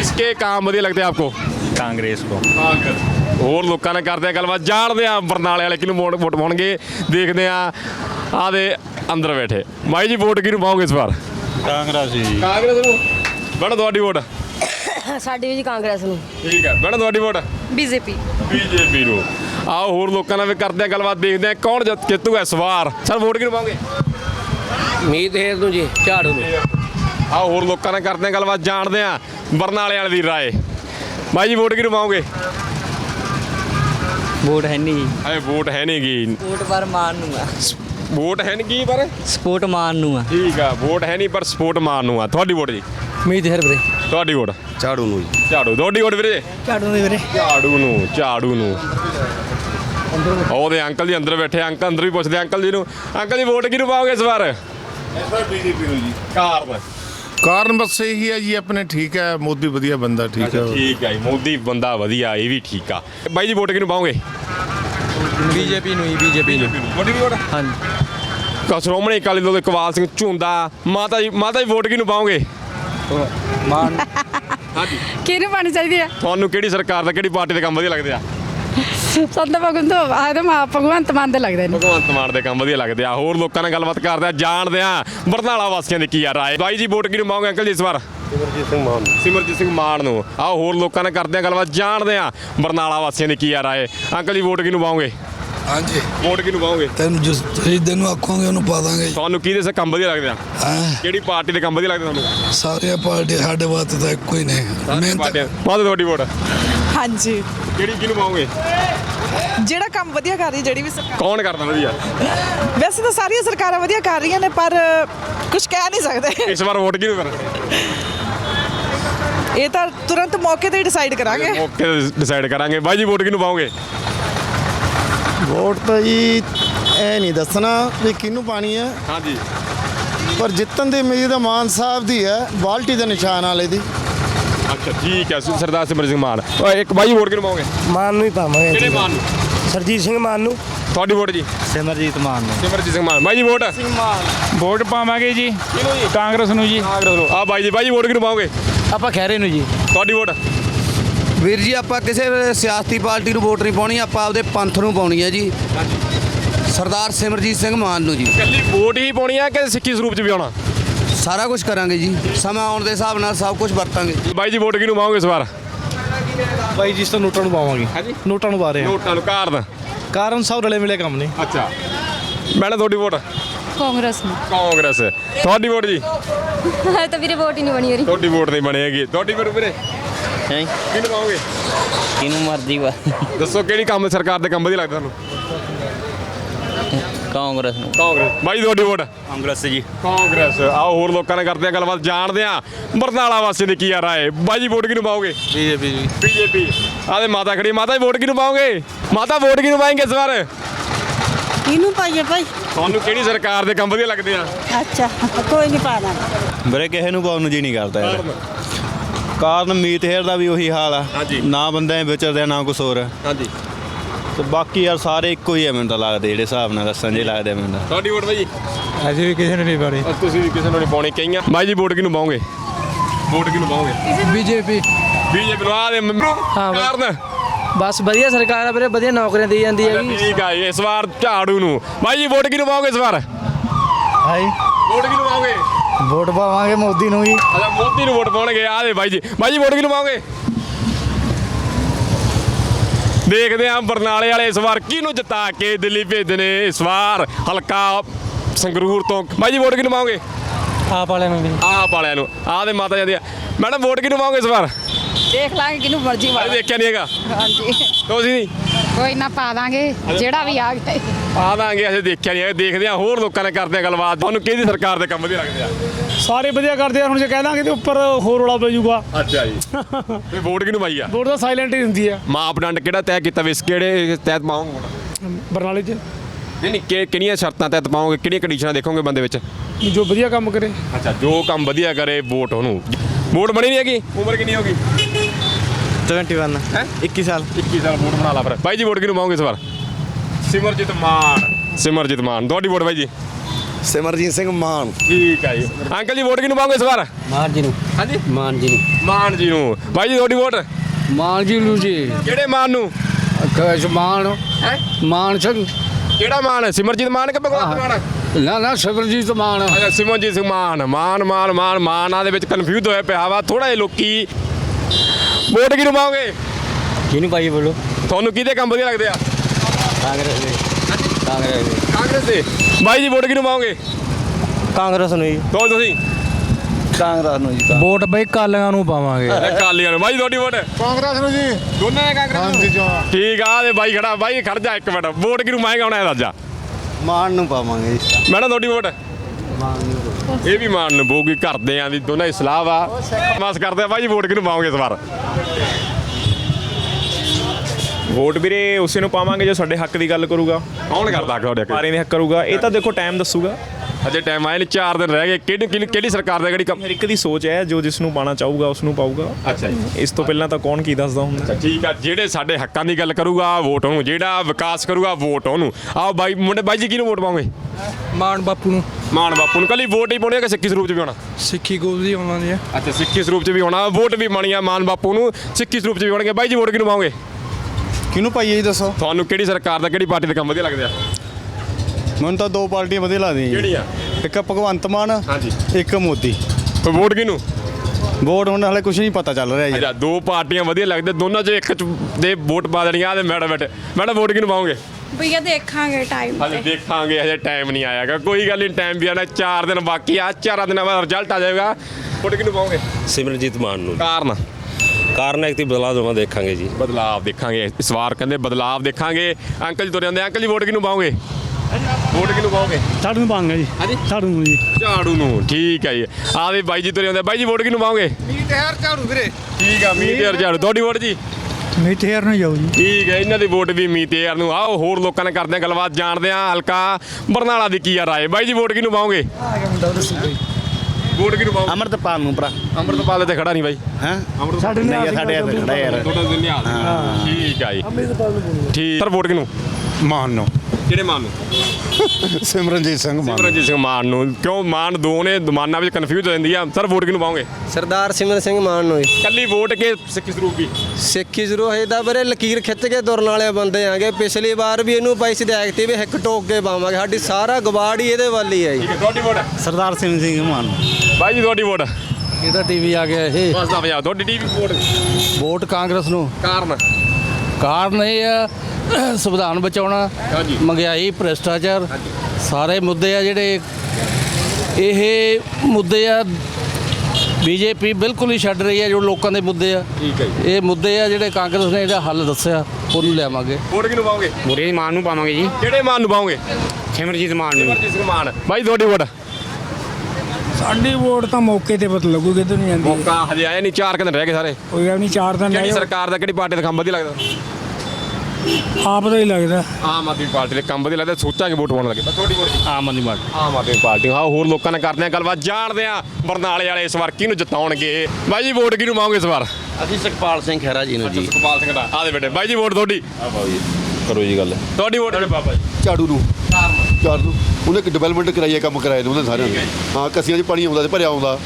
ਕਿਸਕੇ ਕੰਮ ਵਧੀਆ ਲੱਗਦੇ ਆਪਕੋ कांग्रेस को ਹੋਰ ਲੋਕਾਂ ਨਾਲ ਕਰਦੇ ਆ ਗੱਲਬਾਤ ਜਾਣਦੇ ਆ ਬਰਨਾਲੇ ਵਾਲੇ ਕਿਹਨੂੰ ਵੋਟ ਵੋਟ ਪਾਉਣਗੇ ਦੇਖਦੇ ਆ ਆਦੇ ਅੰਦਰ ਬੈਠੇ ਬਾਈ ਜੀ ਵੋਟ ਕਿਹਨੂੰ ਪਾਓਗੇ ਇਸ ਵਾਰ कांग्रेस जी ਕਾਂਗਰਸ ਨੂੰ ਬਣ ਤੁਹਾਡੀ ਵੋਟ ਸਾਡੀ ਵੀ ਜੀ ਕਾਂਗਰਸ ਨੂੰ ਠੀਕ ਹੈ ਬਣ ਤੁਹਾਡੀ ਵੋਟ ਬੀਜੇਪੀ ਬੀਜੇਪੀ ਨੂੰ ਆਓ ਹੋਰ ਲੋਕਾਂ ਨਾਲ ਵੀ ਕਰਦੇ ਆ ਗੱਲਬਾਤ ਦੇਖਦੇ ਆ ਕੌਣ ਜਿੱਤ ਜਿੱਤੂਗਾ ਇਸ ਵਾਰ ਸਰ ਵੋਟ ਕਿਹਨੂੰ ਪਾਓਗੇ ਮੀਤ ਹੇਰ ਨੂੰ ਜੀ ਝਾੜੂ ਨੂੰ ਆਓ ਹੋਰ ਲੋਕਾਂ ਨਾਲ ਕਰਦੇ ਆ ਗੱਲਬਾਤ ਜਾਣਦੇ ਆ ਬਰਨਾਲੇ ਵਾਲੇ ਦੀ ਰਾਏ। ਬਾਈ ਜੀ ਵੋਟ ਕਿਹਨੂੰ ਪਾਓਗੇ? ਵੋਟ ਹੈ ਨਹੀਂ। ਹਾਏ ਵੋਟ ਹੈ ਨਹੀਂ ਗੀ। ਵੋਟ ਪਰ ਮਾਨ ਨੂੰ ਆ। ਵੋਟ ਹੈ ਨਹੀਂ ਕੀ ਪਰ? ਸਪੋਰਟ ਮਾਨ ਨੂੰ ਆ। ਠੀਕ ਆ ਵੋਟ ਹੈ ਨਹੀਂ ਪਰ ਸਪੋਰਟ ਮਾਨ ਨੂੰ ਆ। ਤੁਹਾਡੀ ਵੋਟ ਜੀ? ਮੀਤ ਹੇਰ ਵੀਰੇ। ਤੁਹਾਡੀ ਵੋਟ? ਝਾੜੂ ਨੂੰ ਜੀ। ਝਾੜੂ। ਤੁਹਾਡੀ ਵੋਟ ਵੀਰੇ? ਝਾੜੂ ਨੂੰ ਵੀਰੇ। ਝਾੜੂ ਨੂੰ ਝਾੜੂ ਨੂੰ। ਉਹਦੇ ਅੰਕਲ ਜੀ ਅੰਦਰ ਬੈਠੇ ਅੰਕਲ ਅੰਦਰ ਵੀ ਪੁੱਛਦੇ ਆ। ਅੰਕਲ ਜੀ ਨੂੰ ਅੰਕਲ ਜੀ ਵੋਟ ਕਿਹਨੂੰ ਪਾਓਗੇ ਇਸ ਵਾਰ ਬੀਜੇਪੀ ਨੂੰ ਜੀ। ਕਾਰਨ। ਕਾਰਨ ਬਸ ਇਹੀ ਹੈ ਜੀ ਆਪਣੇ ਠੀਕ ਹੈ ਮੋਦੀ ਵਧੀਆ ਬੰਦਾ ਠੀਕ ਹੈ। ਠੀਕ ਹੈ ਜੀ ਮੋਦੀ ਬੰਦਾ ਵਧੀਆ ਇਹ ਵੀ ਠੀਕ ਆ। ਬਾਈ ਜੀ ਵੋਟ ਕਿਹਨੂੰ ਪਾਓਗੇ? ਬੀਜੇਪੀ ਨੂੰ ਹੀ ਬੀਜੇਪੀ ਨੂੰ। ਤੁਹਾਡੀ ਵੋਟ ਹਾਂਜੀ। ਕਾ ਸ਼੍ਰੋਮਣੀ ਅਕਾਲੀ ਦਲ ਦੇ ਇਕਬਾਲ ਸਿੰਘ ਝੁੰਦਾ ਮਾਤਾ ਜੀ ਮਾਤਾ ਜੀ ਵੋਟ ਕਿਹਨੂੰ ਪਾਓਗੇ? ਮਾਨ। ਕਿਹਨੂੰ ਪਾਣੀ ਚਾਹੀਦੀ ਆ ਤੁਹਾਨੂੰ ਕਿਹੜੀ ਸਰਕਾਰ ਦਾ ਕਿਹੜੀ ਪਾਰਟੀ ਦੇ ਕੰਮ ਵਧੀਆ ਲੱਗਦੇ ਆ? ਸੰਤ ਭਗਵੰਤ ਆਦਮ ਆ ਭਗਵੰਤ ਮੰਨ ਦੇ ਲੱਗਦੇ ਨੇ। ਭਗਵੰਤ ਮਾਨ ਦੇ ਕੰਮ ਵਧੀਆ ਲੱਗਦੇ ਆ। ਹੋਰ ਲੋਕਾਂ ਨਾਲ ਗੱਲਬਾਤ ਕਰਦੇ ਆ ਜਾਣਦੇ ਆ ਬਰਨਾਲਾ ਵਾਸੀਆਂ ਦੀ ਕੀ ਆ ਰਾਏ। ਬਾਈ ਜੀ ਵੋਟ ਕਿਹਨੂੰ ਪਾਓਗੇ ਅੰਕਲ ਜੀ ਇਸ ਵਾਰ? ਸਿਮਰਜੀਤ ਸਿੰਘ ਮਾਨ ਸਿਮਰਜੀਤ ਸਿੰਘ ਮਾਨ ਨੂੰ। ਆਓ ਹੋਰ ਲੋਕਾਂ ਨਾਲ ਕਰਦੇ ਆ ਗੱਲਬਾਤ ਜਾਣਦੇ ਆ ਬਰਨਾਲਾ ਵਾਸੀਆਂ ਦੀ ਕੀ ਆ ਰਾਏ। ਅੰਕਲ ਜੀ ਵੋਟ ਕਿਹਨੂੰ ਪਾਓਗੇ? ਹਾਂਜੀ। ਵੋਟ ਕਿਹਨੂੰ ਪਾਓਗੇ? ਤੈਨੂੰ ਜਿਸ ਤੁਸੀਂ ਦਿਨ ਨੂੰ ਆਖੋਗੇ ਉਹਨੂੰ ਪਾ ਦਾਂਗੇ ਤੁਹਾਨੂੰ ਕਿਹਦੇ ਸੇ ਕੰਮ ਵਧੀਆ ਲੱਗਦੇ ਆ? ਹਾਂ? ਕਿਹੜੀ ਪਾਰਟੀ ਦੇ ਕੰਮ ਵਧੀਆ ਲੱਗਦੇ ਤੁਹਾਨੂੰ? ਸਾਰੀਆਂ ਪਾਰਟੀਆਂ ਸਾਡੇ ਵਾਸਤੇ ਤਾਂ ਇੱਕੋ ਹੀ ਨੇ। ਮਿਹਨਤ ਪਾਰਟੀਆਂ। ਮਾਤਾ ਤੁਹਾਡੀ ਵੋਟ। ਹਾਂਜੀ। ਕਿਹੜੀ ਕਿਹਨੂੰ ਪਾਓਗੇ? ਜਿਹੜਾ ਕੰਮ ਵਧੀਆ ਕਰ ਰਹੀ ਜਿਹੜੀ ਵੀ ਸਰਕਾਰ ਕੌਣ ਕਰਦਾ ਵਧੀਆ? ਵੈਸੇ ਤਾਂ ਸਾਰੀਆਂ ਸਰਕਾਰਾਂ ਵਧੀਆ ਕਰ ਰਹੀਆਂ ਨੇ ਪਰ ਕੁਝ ਕਹਿ ਨਹੀਂ ਸਕਦੇ। ਇਸ ਵਾਰ ਵੋਟ ਕਿਹਨੂੰ ਕਰ ਇਹ ਤਾਂ ਤੁਰੰਤ ਮੌਕੇ ਤੇ ਡਿਸਾਈਡ ਕਰਾਂਗੇ। ਓਕੇ ਡਿਸਾਈਡ ਕਰਾਂਗੇ। ਬਾਈ ਜੀ ਵੋਟ ਕਿਹਨੂੰ ਪਾਓਗੇ? ਵੋਟ ਤਾਂ ਜੀ ਐ ਨਹੀਂ ਦੱਸਣਾ ਵੀ ਕਿਹਨੂੰ ਪਾਣੀ ਹੈ। ਹਾਂਜੀ। ਪਰ ਜਿੱਤਣ ਦੀ ਉਮੀਦ ਮਾਨ ਸਾਹਿਬ ਦੀ ਹੈ ਬਾਲਟੀ ਦੇ ਨਿਸ਼ਾਨ ਵਾਲੇ ਦੀ। ਅੱਛਾ ਠੀਕ ਹੈ ਸਰਦਾਰ ਸਿਮਰਨ ਸਿੰਘ ਮਾਨ। ਓਏ ਇੱਕ ਬਾਈ ਵੋਟ ਕਿਹਨੂੰ ਪਾਓਗੇ? ਮਾਨ ਨੂੰ ਹੀ ਪਾਵਾਂਗੇ। ਕਿਹੜੇ ਮਾਨ ਨੂੰ? ਸਰਜੀਤ ਸਿੰਘ ਮਾਨ ਨੂੰ। ਤੁਹਾਡੀ ਵੋਟ ਜੀ? ਸਿਮਰਜੀਤ ਮਾਨ ਨੂੰ। ਸਿਮਰਜੀਤ ਸਿੰਘ ਮਾਨ। ਬਾਈ ਜੀ ਵੋਟ? ਵੋਟ ਪਾਵਾਂਗੇ ਜੀ। ਕਿਹਨੂੰ ਜੀ? ਕਾਂਗਰਸ ਨੂੰ ਜੀ। ਕਾਂਗਰਸ ਨੂੰ। ਆ ਬਾਈ ਜੀ ਬਾਈ ਜੀ ਵੋਟ ਕਿਹਨੂੰ ਪਾਓਗੇ? ਆਪਾਂ ਖਹਿਰੇ ਨੂੰ ਜੀ। ਤੁਹਾਡੀ ਵੋਟ? ਵੀਰ ਜੀ ਆਪਾਂ ਕਿਸੇ ਵੀ ਸਿਆਸਤੀ ਪਾਰਟੀ ਨੂੰ ਵੋਟ ਨਹੀਂ ਪਾਉਣੀ ਆਪਾਂ ਆਪਦੇ ਪੰਥ ਨੂੰ ਪਾਉਣੀ ਹੈ ਜੀ। ਸਰਦਾਰ ਸਿਮਰਜੀਤ ਸਿੰਘ ਮਾਨ ਨੂੰ ਜੀ। ਕੱਲੀ ਵੋਟ ਹੀ ਪਾਉਣੀ ਆ ਕਿ ਸਿੱਖੀ ਸਰੂਪ ਚ ਵੀ ਆਉਣਾ? ਸਾਰਾ ਕੁਝ ਕਰਾਂਗੇ ਜੀ। ਸਮਾਂ ਆਉਣ ਦੇ ਹਿਸਾਬ ਨਾਲ ਸਭ ਕੁਝ ਵਰਤਾਂਗੇ। ਬਾਈ ਜੀ ਵੋਟ ਕਿਹਨੂੰ ਪਾਓਗੇ ਇਸ ਵਾਰ? ਬਾਈ ਜੀ ਤਾਂ ਨੋਟਾਂ ਨੂੰ ਪਾਵਾਂਗੇ। ਹਾਂਜੀ। ਨੋਟਾਂ ਨੂੰ ਪਾ ਰਹੇ ਨੋਟਾਂ ਨੂੰ ਕਾਰਨ? ਕਾਰਨ ਸਭ ਰਲੇ ਮਿਲੇ ਕੰਮ ਨੇ। ਅੱਛਾ। ਮੈਡਮ ਤੁਹਾਡੀ ਵੋਟ? ਕਾਂਗਰਸ ਨੂੰ। ਕਾਂਗਰਸ। ਤੁਹਾਡੀ ਵੋਟ ਜੀ? ਤਾਂ ਵੀਰੇ ਵੋਟ ਹੀ ਨਹੀਂ ਬਣੀ ਰਹੀ ਤੁਹਾਡੀ ਵੋਟ ਨਹੀਂ ਬਣੇਗੀ ਤੁਹਾਡੀ ਵੋਟ ਵੀਰੇ? ਹੈ? ਕਿਹਨੂੰ ਪਾਓਗੇ? ਕਿਹਨੂੰ ਮਰਜ਼ੀ ਵਾ। ਦੱਸੋ ਕਿਹੜੀ ਕੰਮ ਸਰਕਾਰ ਦੇ ਕੰਮ ਵਧੀਆ ਲੱਗਦਾ ਤੁਹਾਨੂੰ? ਕਾਂਗਰਸ ਨੂੰ। ਕਾਂਗਰਸ। ਬਾਈ ਤੁਹਾਡੀ ਵੋਟ? ਕਾਂਗਰਸ ਜੀ। ਕਾਂਗਰਸ। ਆਓ ਹੋਰ ਲੋਕਾਂ ਨਾਲ ਕਰਦੇ ਆ ਗੱਲਬਾਤ ਜਾਣਦੇ ਆ ਬਰਨਾਲਾ ਵਾਸੀ ਦੀ ਕੀ ਆ ਰਾਏ। ਬਾਈ ਜੀ ਵੋਟ ਕਿਹਨੂੰ ਪਾਓਗੇ? ਬੀਜੇਪੀ ਜੀ। ਬੀਜੇਪੀ। ਆਦੇ ਮਾਤਾ ਖੜੀ ਮਾਤਾ ਜੀ ਵੋਟ ਕਿਹਨੂੰ ਪਾਓਗੇ? ਮਾਤਾ ਵੋਟ ਕਿਹਨੂੰ ਪਾਏਂਗੇ ਇਸ ਵਾਰ? ਕਿਹਨੂੰ ਪਾਈਏ ਭਾਈ? ਤੁਹਾਨੂੰ ਕਿਹੜੀ ਸਰਕਾਰ ਦੇ ਕੰਮ ਵਧੀਆ ਲੱਗਦੇ ਆ? ਅੱਛਾ ਕੋਈ ਨਹੀਂ ਪਾਣਾ ਵੀਰੇ ਕਿਸੇ ਨੂੰ ਪਾਉਣ ਨੂੰ ਜੀ ਨਹੀਂ ਕਰਦਾ ਯਾਰ। ਕਾਰਨ ਮੀਤ ਹੇਰ ਦਾ ਵੀ ਉਹੀ ਹਾਲ ਆ। ਹਾਂਜੀ। ਨਾ ਬੰਦੇ ਵਿਚਰਦੇ ਆ, ਨਾ ਕੁਛ ਹੋਰ। ਹਾਂਜੀ। ਤੇ ਬਾਕੀ ਯਾਰ ਸਾਰੇ ਇੱਕੋ ਹੀ ਆ ਮੈਨੂੰ ਤਾਂ ਲੱਗਦੇ ਜਿਹੜੇ ਹਿਸਾਬ ਨਾਲ ਦੱਸਣ ਜੇ ਲੱਗਦੇ ਮੈਨੂੰ ਤਾਂ। ਤੁਹਾਡੀ ਵੋਟ ਬਾਈ? ਜੀ ਅਸੀਂ ਵੀ ਕਿਸੇ ਨੂੰ ਨਹੀਂ ਪਾਣੀ ਤੁਸੀਂ ਵੀ ਕਿਸੇ ਨੂੰ ਨਹੀਂ ਪਾਉਣੀ ਕਈਆਂ। ਬਾਈ ਜੀ ਵੋਟ ਕਿਹਨੂੰ ਪਾਓਗੇ? ਵੋਟ ਕਿਹਨੂੰ ਪਾਓਗੇ? ਬੀਜੇਪੀ। ਬੀਜੇਪੀ ਨੂੰ। ਆ ਦੇ ਹਾਂ। ਕਾਰਨ। ਬਸ ਵਧੀਆ ਸਰਕਾਰ ਆ ਵੀਰੇ ਵਧੀਆ ਨੌਕਰੀਆਂ ਦੇਈ ਜਾਂਦੀ ਠੀਕ ਆ ਜੀ, ਇਸ ਵਾਰ ਝਾੜੂ ਨੂੰ। ਬਾਈ ਜੀ ਵੋਟ ਕਿਹਨੂੰ ਪਾਓਗੇ ਇਸ ਵਾਰ? ਹਾਈ ਵੋਟ ਕਿਹਨੂੰ ਪਾਓਗੇ? ਵੋਟ ਪਾਵਾਂਗੇ ਮੋਦੀ ਨੂੰ ਹੀ ਅੱਛਾ ਮੋਦੀ ਨੂੰ ਵੋਟ ਪਾਉਣਗੇ। ਆ ਦੇ ਬਾਈ ਜੀ। ਬਾਈ ਜੀ ਵੋਟ ਕਿਹਨੂੰ ਪਾਓਗੇ? ਦੇਖਦੇ ਆਂ ਬਰਨਾਲੇ ਵਾਲੇ ਇਸ ਵਾਰ ਕਿਹਨੂੰ ਜਿਤਾ ਕੇ ਦਿੱਲੀ ਭੇਜਦੇ ਨੇ ਇਸ ਵਾਰ? ਹਲਕਾ ਸੰਗਰੂਰ ਤੋਂ। ਬਾਈ ਜੀ ਵੋਟ ਕਿਹਨੂੰ ਪਾਓਗੇ? ਆਪ ਵਾਲਿਆਂ ਨੂੰ ਵੀ। ਆਪ ਵਾਲਿਆਂ ਨੂੰ। ਆਹ ਦੇ ਮਾਤਾ ਜਾਂਦੀ ਆ। ਮੈਡਮ ਵੋਟ ਕਿਹਨੂੰ ਪਾਓਗੇ ਇਸ ਵਾਰ? ਦੇਖ ਲਾਂਗੇ ਕਿਹਨੂੰ ਮਰਜ਼ੀ ਅਰੇ ਦੇਖਿਆ ਨਹੀਂ ਹੈਗਾ। ਹਾਂਜੀ। ਤੁਸੀਂ ਨਹੀਂ ਕੋਈ ਨਾ ਪਾ ਦਾਂਗੇ। ਜਿਹੜਾ ਵੀ ਆ ਗਿਆ। ਆ ਦਾਂਗੇ ਅਸੀਂ ਦੇਖਿਆ ਨਹੀਂ ਦੇਖਦੇ ਆ ਹੋਰ ਲੋਕਾਂ ਨਾਲ ਕਰਦੇ ਆ ਗੱਲਬਾਤ। ਤੁਹਾਨੂੰ ਕਿਹਦੀ ਸਰਕਾਰ ਦੇ ਕੰਮ ਵਧੀਆ ਲੱਗਦੇ ਆ? ਸਾਰੇ ਵਧੀਆ ਕਰਦੇ ਆ ਹੁਣ ਜੇ ਕਹਿ ਦਾਂਗੇ ਤੇ ਉੱਪਰ ਹੋਰ ਰੌਲਾ ਪੈ ਜਾਊਗਾ। ਅੱਛਾ ਜੀ। ਤੇ ਵੋਟ ਕਿਹਨੂੰ ਪਾਈ ਆ? ਵੋਟ ਤਾਂ ਸਾਇਲੈਂਟ ਹੀ ਹੁੰਦੀ ਆ। ਮਾਪਦੰਡ ਕਿਹੜਾ ਤੈਅ ਕੀਤਾ ਵਿਸ ਕਿਹੜੇ ਤਹਿਤ ਵੋਟ? ਬਰਨਾਲੇ 'ਚ। ਨਹੀਂ ਨਹੀਂ ਕਿ- ਕਿਹੜੀਆਂ ਸ਼ਰਤਾਂ ਤਹਿਤ ਪਾਓਗੇ? ਕਿਹੜੀਆਂ ਕੰਡੀਸ਼ਨਾਂ ਦੇਖੋਗੇ ਬੰਦੇ ਵਿੱਚ? ਜੋ ਵਧੀਆ ਕੰਮ ਕਰੇ। ਅੱਛਾ ਜੋ ਕੰਮ ਵਧੀਆ ਕਰੇ ਵੋਟ ਉਹਨੂੰ। ਵੋਟ ਬਣੀ ਨਹੀਂ ਹੈਗੀ? ਉਮਰ ਕਿੰਨੀ ਹੋਗੀ 21 ਹੈ? 21 ਸਾਲ। 21 ਸਾਲ ਵੋਟ ਬਣਾ ਲਾ ਫਿਰ। ਬਾਈ ਜੀ ਵੋਟ ਕਿਹਨੂੰ ਪਾਓਗੇ ਇਸ ਵਾਰ? ਸਿਮਰਜੀਤ ਮਾਨ। ਸਿਮਰਜੀਤ ਮਾਨ। ਤੁਹਾਡੀ ਵੋਟ ਬਾਈ ਜੀ? ਸਿਮਰਜੀਤ ਸਿੰਘ ਮਾਨ। ਠੀਕ ਹੈ ਜੀ। ਅੰਕਲ ਜੀ ਵੋਟ ਕਿਹਨੂੰ ਪਾਓਗੇ ਇਸ ਵਾਰ? ਮਾਨ ਜੀ ਨੂੰ। ਹਾਂਜੀ? ਮਾਨ ਜੀ ਨੂੰ। ਮਾਨ ਜੀ ਨੂੰ। ਬਾਈ ਜੀ ਤੁਹਾਡੀ ਵੋਟ? ਮਾਨ ਜੀ ਨੂੰ ਜੀ। ਕਿਹੜੇ ਮਾਨ ਨੂੰ? ਮਾਨ। ਹੈ? ਮਾਨ ਸਿੰਘ। ਕਿਹੜਾ ਮਾਨ? ਹੈ ਸਿਮਰਜੀਤ ਮਾਨ ਕਿ ਭਗਵੰਤ ਮਾਨ? ਨਾ ਨਾ ਸਿਮਰਜੀਤ ਮਾਨ। ਅੱਛਾ ਸਿਮਰਜੀਤ ਸਿੰਘ ਮਾਨ। ਮਾਨ ਮਾਨ ਮਾਨ ਮਾਨਾਂ ਦੇ ਵਿੱਚ ਕਨਫਿਊਜ਼ ਹੋਇਆ ਪਿਆ ਵਾ। ਥੋੜਾ ਜਿਹਾ ਲੋਕੀ ਵੋਟ ਕਿਹਨੂੰ ਪਾਓਗੇ? ਕਿਹਨੂੰ ਪਾਈਏ ਬੋਲੋ? ਤੁਹਾਨੂੰ ਕਿਹਦੇ ਕੰਮ ਵਧੀਆ ਲੱਗਦੇ ਆ? ਕਾਂਗਰਸ ਦੇ। ਕਾਂਗਰਸ ਦੇ। ਕਾਂਗਰਸ ਦੇ? ਬਾਈ ਜੀ ਵੋਟ ਕਿਹਨੂੰ ਪਾਓਗੇ? ਕਾਂਗਰਸ ਨੂੰ ਜੀ। ਦੋ ਤੁਸੀਂ? ਕਾਂਗਰਸ ਨੂੰ ਜੀ ਵੋਟ ਬਈ ਕਾਲੀਆਂ ਨੂੰ ਪਾਵਾਂਗੇ। ਅਕਾਲੀਆਂ ਨੂੰ। ਬਾਈ ਤੁਹਾਡੀ ਵੋਟ? ਕਾਂਗਰਸ ਨੂੰ ਜੀ। ਦੋਨਾਂ ਨੇ ਕਾਂਗਰਸ ਹਾਂਜੀ ਜੋ ਠੀਕ ਆ ਤੇ ਬਾਈ ਖੜਾ। ਬਾਈ ਖੜ ਜਾ ਇੱਕ ਮਿੰਟ। ਵੋਟ ਕਿਹਨੂੰ ਮਾਏਗਾ ਹੁਣ ਇਹ ਦੱਸ ਜਾ। ਮਾਨ ਨੂੰ ਪਾਵਾਂਗੇ ਜੀ। ਮੈਡਮ ਤੁਹਾਡੀ ਵੋਟ? ਇਹ ਵੀ ਮਾਨ ਨੂੰ ਬੋਗੀ ਕਰਦੇ ਆਂ ਦੀ ਦੋਨਾਂ ਦੀ ਸਲਾਹ ਵਾ। ਬਸ ਕਰਦੇ ਆ ਬਾਈ ਵੋਟ ਕਿਹਨੂੰ ਪਾਓਗੇ ਇਸ ਵਾਰ? ਵੋਟ ਵੀਰੇ ਉਸੇ ਨੂੰ ਪਾਵਾਂਗੇ ਜੋ ਸਾਡੇ ਹੱਕ ਦੀ ਗੱਲ ਕਰੂਗਾ। ਕੌਣ ਕਰਦਾ ਤੁਹਾਡੇ ਅੱਗੇ? ਸਾਰੇ ਦੇ ਹੱਕ ਕਰੂਗਾ। ਇਹ ਤਾਂ ਦੇਖੋ ਟਾਈਮ ਦੱਸੂਗਾ। ਅਜੇ ਟਾਈਮ ਆਏ ਨੇ 4 ਦਿਨ ਰਹਿ ਗਏ। ਕਿਹੜੀ ਕਿਹੜੀ- ਕਿਹੜੀ ਸਰਕਾਰ ਦਾ ਕਿਹੜੀ ਕੰਮ? ਹਰ ਇੱਕ ਦੀ ਸੋਚ ਹੈ ਜੋ ਜਿਸ ਨੂੰ ਪਾਣਾ ਚਾਹੂਗਾ ਉਸ ਨੂੰ ਪਾਊਗਾ। ਅੱਛਾ ਜੀ। ਇਸ ਤੋਂ ਪਹਿਲਾਂ ਤਾਂ ਕੌਣ ਕੀ ਦੱਸਦਾ ਹੁੰਦਾ? ਠੀਕ ਆ। ਜਿਹੜੇ ਸਾਡੇ ਹੱਕਾਂ ਦੀ ਗੱਲ ਕਰੂਗਾ ਵੋਟ ਉਹਨੂੰ। ਜਿਹੜਾ ਵਿਕਾਸ ਕਰੂਗਾ ਵੋਟ ਉਹਨੂੰ। ਆਓ ਬਾਈ ਮੁੰਡੇ ਬਾਈ ਜੀ ਕਿਹਨੂੰ ਵੋਟ ਪਾਓਗੇ? ਮਾਨ ਬਾਪੂ ਨੂੰ। ਮਾਨ ਬਾਪੂ ਨੂੰ। ਕੱਲੀ ਵੋਟ ਹੀ ਪਾਉਣੀ ਹੈ ਕਿ ਸਿੱਖੀ ਸਰੂਪ ਚ ਵੀ ਹੋਣਾ ਸਿੱਖੀ ਗੋਲ ਦੀ ਆਉਣਾ ਦੀ ਅੱਛਾ ਸਿੱਖੀ ਸਰੂਪ ਚ ਵੀ ਹੋਣਾ ਵੋਟ ਵੀ ਪਾਉਣੀ ਆ ਮਾਨ ਬਾਪੂ ਨੂੰ। ਸਿੱਖੀ ਸਰੂਪ ਚ ਵੀ ਹੋਣਗੇ ਬਾਈ ਜੀ ਵੋਟ ਕਿਹਨੂੰ ਪਾਓਗੇ? ਕਿਹਨੂੰ ਪਾਈਏ ਜੀ ਦੱਸੋ? ਤੁਹਾਨੂੰ ਕਿਹੜੀ ਸਰਕਾਰ ਦਾ ਕਿਹੜੀ ਪਾਰਟੀ ਦੇ ਕੰਮ ਵਧੀਆ ਲੱਗਦੇ? ਮੈਨੂੰ ਤਾਂ ਦੋ ਪਾਰਟੀਆਂ ਵਧੀਆ ਲੱਗਦੀਆਂ ਜੀ। ਕਿਹੜੀਆਂ? ਇੱਕ ਭਗਵੰਤ ਮਾਨ ਹਾਂਜੀ। ਇੱਕ ਮੋਦੀ। ਤੇ ਵੋਟ ਕਿਹਨੂੰ? ਵੋਟ ਹੁਣ ਹਲੇ ਕੁਝ ਨਹੀਂ ਪਤਾ ਚੱਲ ਰਿਹਾ ਜੀ। ਅੱਛਾ ਦੋ ਪਾਰਟੀਆਂ ਵਧੀਆ ਲੱਗਦੇ ਦੋਨਾਂ ਚੋਂ ਇੱਕ ਚ ਦੇ ਵੋਟ ਪਾ ਦੇਣੀਆਂ ਆ ਤੇ ਮੈਡਮ ਬੈਠੇ। ਮੈਡਮ ਵੋਟ ਕਿਹਨੂੰ ਪਾਓਗੇ? ਭਈਆ ਦੇਖਾਂਗੇ ਟਾਈਮ ਹਾਲੇ ਦੇਖਾਂਗੇ ਹਜੇ ਟਾਈਮ ਨਹੀਂ ਆਇਆਗਾ। ਕੋਈ ਗੱਲ ਨਹੀਂ ਟਾਈਮ ਵੀ ਆਣਾ 4 ਦਿਨ ਬਾਕੀ ਆ ਚਾਰਾਂ ਦਿਨਾਂ ਬਾਅਦ ਰਿਜ਼ਲਟ ਆ ਜਾਏਗਾ। ਵੋਟ ਕਿਹਨੂੰ ਪਾਓਗੇ? ਸਿਮਰਜੀਤ ਮਾਨ ਨੂੰ। ਕਾਰਨ? ਕਾਰਨ ਹੈ ਕਿ ਬਦਲਾਅ ਦੋਵਾਂ ਦੇਖਾਂਗੇ ਜੀ। ਬਦਲਾਵ ਦੇਖਾਂਗੇ। ਇਸ ਵਾਰ ਕਹਿੰਦੇ ਬਦਲਾਵ ਦੇਖਾਂਗੇ। ਅੰਕਲ ਜੀ ਤੁਰੇ ਜਾਂਦੇ ਅੰਕਲ ਜੀ ਵੋਟ ਕਿਹਨੂੰ ਪਾਓਗੇ? ਵੋਟ ਕਿਹਨੂੰ ਪਾਓਗੇ? ਝਾੜੂ ਨੂੰ ਪਾਵਾਂਗੇ ਜੀ। ਹਾਂਜੀ? ਝਾੜੂ ਨੂੰ ਜੀ। ਝਾੜੂ ਨੂੰ। ਠੀਕ ਹੈ ਜੀ। ਆਹ ਦੇ ਬਾਈ ਜੀ ਤੁਰੇ ਜਾਂਦੇ ਬਾਈ ਜੀ ਵੋਟ ਕਿਹਨੂੰ ਪਾਓਗੇ? ਮੀਤ ਹੈਰ ਝਾੜੂ ਵੀਰੇ। ਠੀਕ ਆ ਮੀਤ ਯਾਰ ਝਾੜੂ। ਤੁਹਾਡੀ ਵੋਟ ਜੀ? ਮੀਟੇਰ ਨੂੰ ਜਾਊ ਜੀ। ਠੀਕ ਹੈ ਇਹਨਾਂ ਦੀ ਵੋਟ ਵੀ ਮੀਤੇਰ ਨੂੰ। ਆਓ ਹੋਰ ਲੋਕਾਂ ਨਾਲ ਕਰਦੇ ਆ ਗੱਲਬਾਤ। ਜਾਣਦੇ ਆ ਹਲਕਾ ਬਰਨਾਲਾ ਦੀ ਕੀ ਆ ਰਾਏ। ਬਾਈ ਜੀ ਵੋਟ ਕਿਹਨੂੰ ਪਾਓਗੇ? ਵੋਟ ਕਿਹਨੂੰ ਪਾਓਗੇ ਅਮਰਤਪਾਲ ਨੂੰ ਭਰਾ। ਅੰਮ੍ਰਿਤਪਾਲ ਤੇ ਖੜਾ ਨਹੀਂ ਬਾਈ। ਹੈ? ਅੰਮ੍ਰਿਤਪਾਲ। ਨਹੀਂ ਸਾਡੇ ਇੱਥੇ ਖੜਾ ਯਾਰ। ਤੁਹਾਡਾ ਦੁਨੀਆ ਠੀਕ ਆ ਜੀ। ਠੀਕ। ਸਰ ਵੋਟ ਕਿਹਨੂੰ? ਮਾਨ ਨੂੰ। ਕਿਹੜੇ ਮਾਨ ਨੂੰ? ਸਿਮਰਨਜੀਤ ਸਿੰਘ ਮਾਨ ਸਿਮਰਨਜੀਤ ਸਿੰਘ ਮਾਨ ਨੂੰ। ਕਿਉਂ ਮਾਨ ਦੋ ਨੇ ਦਮਾਨਾਂ ਵਿੱਚ ਕਨਫਿਊਜ਼ ਹੋ ਜਾਂਦੀ ਆ। ਸਰ ਵੋਟ ਕਿਹਨੂੰ ਪਾਓਗੇ? ਸਰਦਾਰ ਸਿਮਰ ਸਿੰਘ ਮਾਨ ਨੂੰ ਕੱਲੀ ਵੋਟ ਕੇ ਸਿੱਖੀ ਸਰੂਪੀ ਸਿੱਖੀ ਜ਼ਰੂਰ ਹੈ ਤਾਂ ਵੀਰੇ ਲਕੀਰ ਖਿੱਚ ਕੇ ਤੁਰਨ ਵਾਲੇ ਬੰਦੇ ਆਂਗੇ। ਪਿਛਲੀ ਵਾਰ ਵੀ ਇਹਨੂੰ ਪਾਈ ਸੀ ਤੇ ਐਕਟਿਵ ਇੱਕ ਟੋਕ ਕੇ ਪਾਵਾਂਗੇ। ਸਾਡੀ ਸਾਰਾ ਗਵਾੜ ਹੀ ਇਹਦੇ ਵੱਲ ਹੀ ਹੈ ਜੀ। ਠੀਕ ਹੈ ਤੁਹਾਡੀ ਵੋਟ ਸਰਦਾਰ ਸਿਮਰ ਸਿੰਘ ਮਾਨ ਬਾਈ ਜੀ ਤੁਹਾਡੀ ਵੋਟ? ਇਹਦਾ ਟੀਵੀ ਆ ਗਿਆ ਇਹ? ਬਸ ਦਾ ਪੰਜਾਬ ਤੁਹਾਡੀ ਟੀਵੀ ਵੋਟ? ਵੋਟ ਕਾਂਗਰਸ ਨੂੰ। ਕਾਰਨ? ਕਾਰਨ ਇਹ ਆ ਸੰਵਿਧਾਨ ਬਚਾਉਣਾ ਹਾਂਜੀ। ਮਹਿੰਗਾਈ ਭ੍ਰਿਸ਼ਟਾਚਾਰ ਸਾਰੇ ਮੁੱਦੇ ਆ ਜਿਹੜੇ ਇਹ ਮੁੱਦੇ ਆ ਬੀਜੇਪੀ ਬਿਲਕੁਲ ਹੀ ਛੱਡ ਰਹੀ ਹੈ ਜੋ ਲੋਕਾਂ ਦੇ ਮੁੱਦੇ ਆ। ਠੀਕ ਹੈ ਜੀ। ਇਹ ਮੁੱਦੇ ਆ ਜਿਹੜੇ ਕਾਂਗਰਸ ਨੇ ਇਹਦਾ ਹੱਲ ਦੱਸਿਆ ਉਹਨੂੰ ਲਿਆਵਾਂਗੇ। ਵੋਟ ਕਿਹਨੂੰ ਪਾਓਗੇ? ਬੁਰੇ ਮਾਨ ਨੂੰ ਪਾਵਾਂਗੇ ਜੀ। ਕਿਹੜੇ ਮਾਨ ਨੂੰ ਪਾਓਗੇ? ਸਿਮਰਜੀਤ ਮਾਨ ਨੂੰ। ਸਿਮਰਜੀਤ ਸਿੰਘ ਮਾਨ। ਬਾਈ ਤੁਹਾਡੀ ਵੋਟ? ਸਾਡੀ ਵੋਟ ਤਾਂ ਮੌਕੇ ਤੇ ਪਤਾ ਲੱਗੂ ਕਿੱਧਰ ਨੂੰ ਜਾਂਦੀ ਮੌਕਾ ਹਜੇ ਆਇਆ ਨਹੀਂ ਚਾਰ ਕੁ ਦਿਨ ਰਹਿ ਗਏ ਸਾਰੇ। ਕੋਈ ਗੱਲ ਨਹੀਂ ਚਾਰ ਦਿਨ ਕਿਹੜੀ ਰਹਿ ਸਰਕਾਰ ਦਾ ਕਿਹੜੀ ਪਾਰਟੀ ਦਾ ਕੰਮ ਵਧੀਆ ਲੱਗਦਾ? ਆਪ ਦਾ ਹੀ ਲੱਗਦਾ। ਆਮ ਆਦਮੀ ਪਾਰਟੀ ਦੇ ਕੰਮ ਵਧੀਆ ਲੱਗਦਾ ਸੋਚਾਂਗੇ ਵੋਟ ਪਾਉਣ ਲੱਗੇ। ਬਸ ਤੁਹਾਡੀ vote Aam Aadmi party. Aam Aadmi party ਹਾਂ ਹੋਰ ਲੋਕਾਂ ਨਾਲ ਕਰਦੇ ਆ ਗੱਲਬਾਤ। ਜਾਣਦੇ ਆ ਬਰਨਾਲੇ ਵਾਲੇ ਇਸ ਵਾਰ ਕਿਹਨੂੰ ਜਿਤਾਉਣਗੇ। ਬਾਈ ਜੀ ਵੋਟ ਕਿਹਨੂੰ ਪਾਓਗੇ ਇਸ ਵਾਰ? ਅਸੀਂ ਸੁਖਪਾਲ ਸਿੰਘ ਖਹਿਰਾ ਜੀ ਨੂੰ ਜੀ। ਸੁਖਪਾਲ ਸਿੰਘ ਦਾ ਆਦੇ ਬੇਟੇ ਬਾਈ ਜੀ ਵੋਟ ਤੁਹਾਡੀ। ਕਰੋ ਜੀ ਗੱਲ। ਤੁਹਾਡੀ ਵੋਟ ਬਾਬਾ ਜੀ। ਝਾੜੂ ਨੂੰ। ਝਾੜੂ ਉਹਨੇ ਇੱਕ ਡਿਵੈਲਪਮੈਂਟ ਕਰਾਈ ਹੈ ਕੰਮ ਕਰਾਏ ਨੇ ਉਹਨੇ ਸਾਰਿਆਂ ਨੇ। ਹਾਂ ਕਸੀਆਂ 'ਚ ਪਾਣੀ ਆਉਂਦਾ ਤੇ ਭਰਿਆ ਆਉਂਦਾ।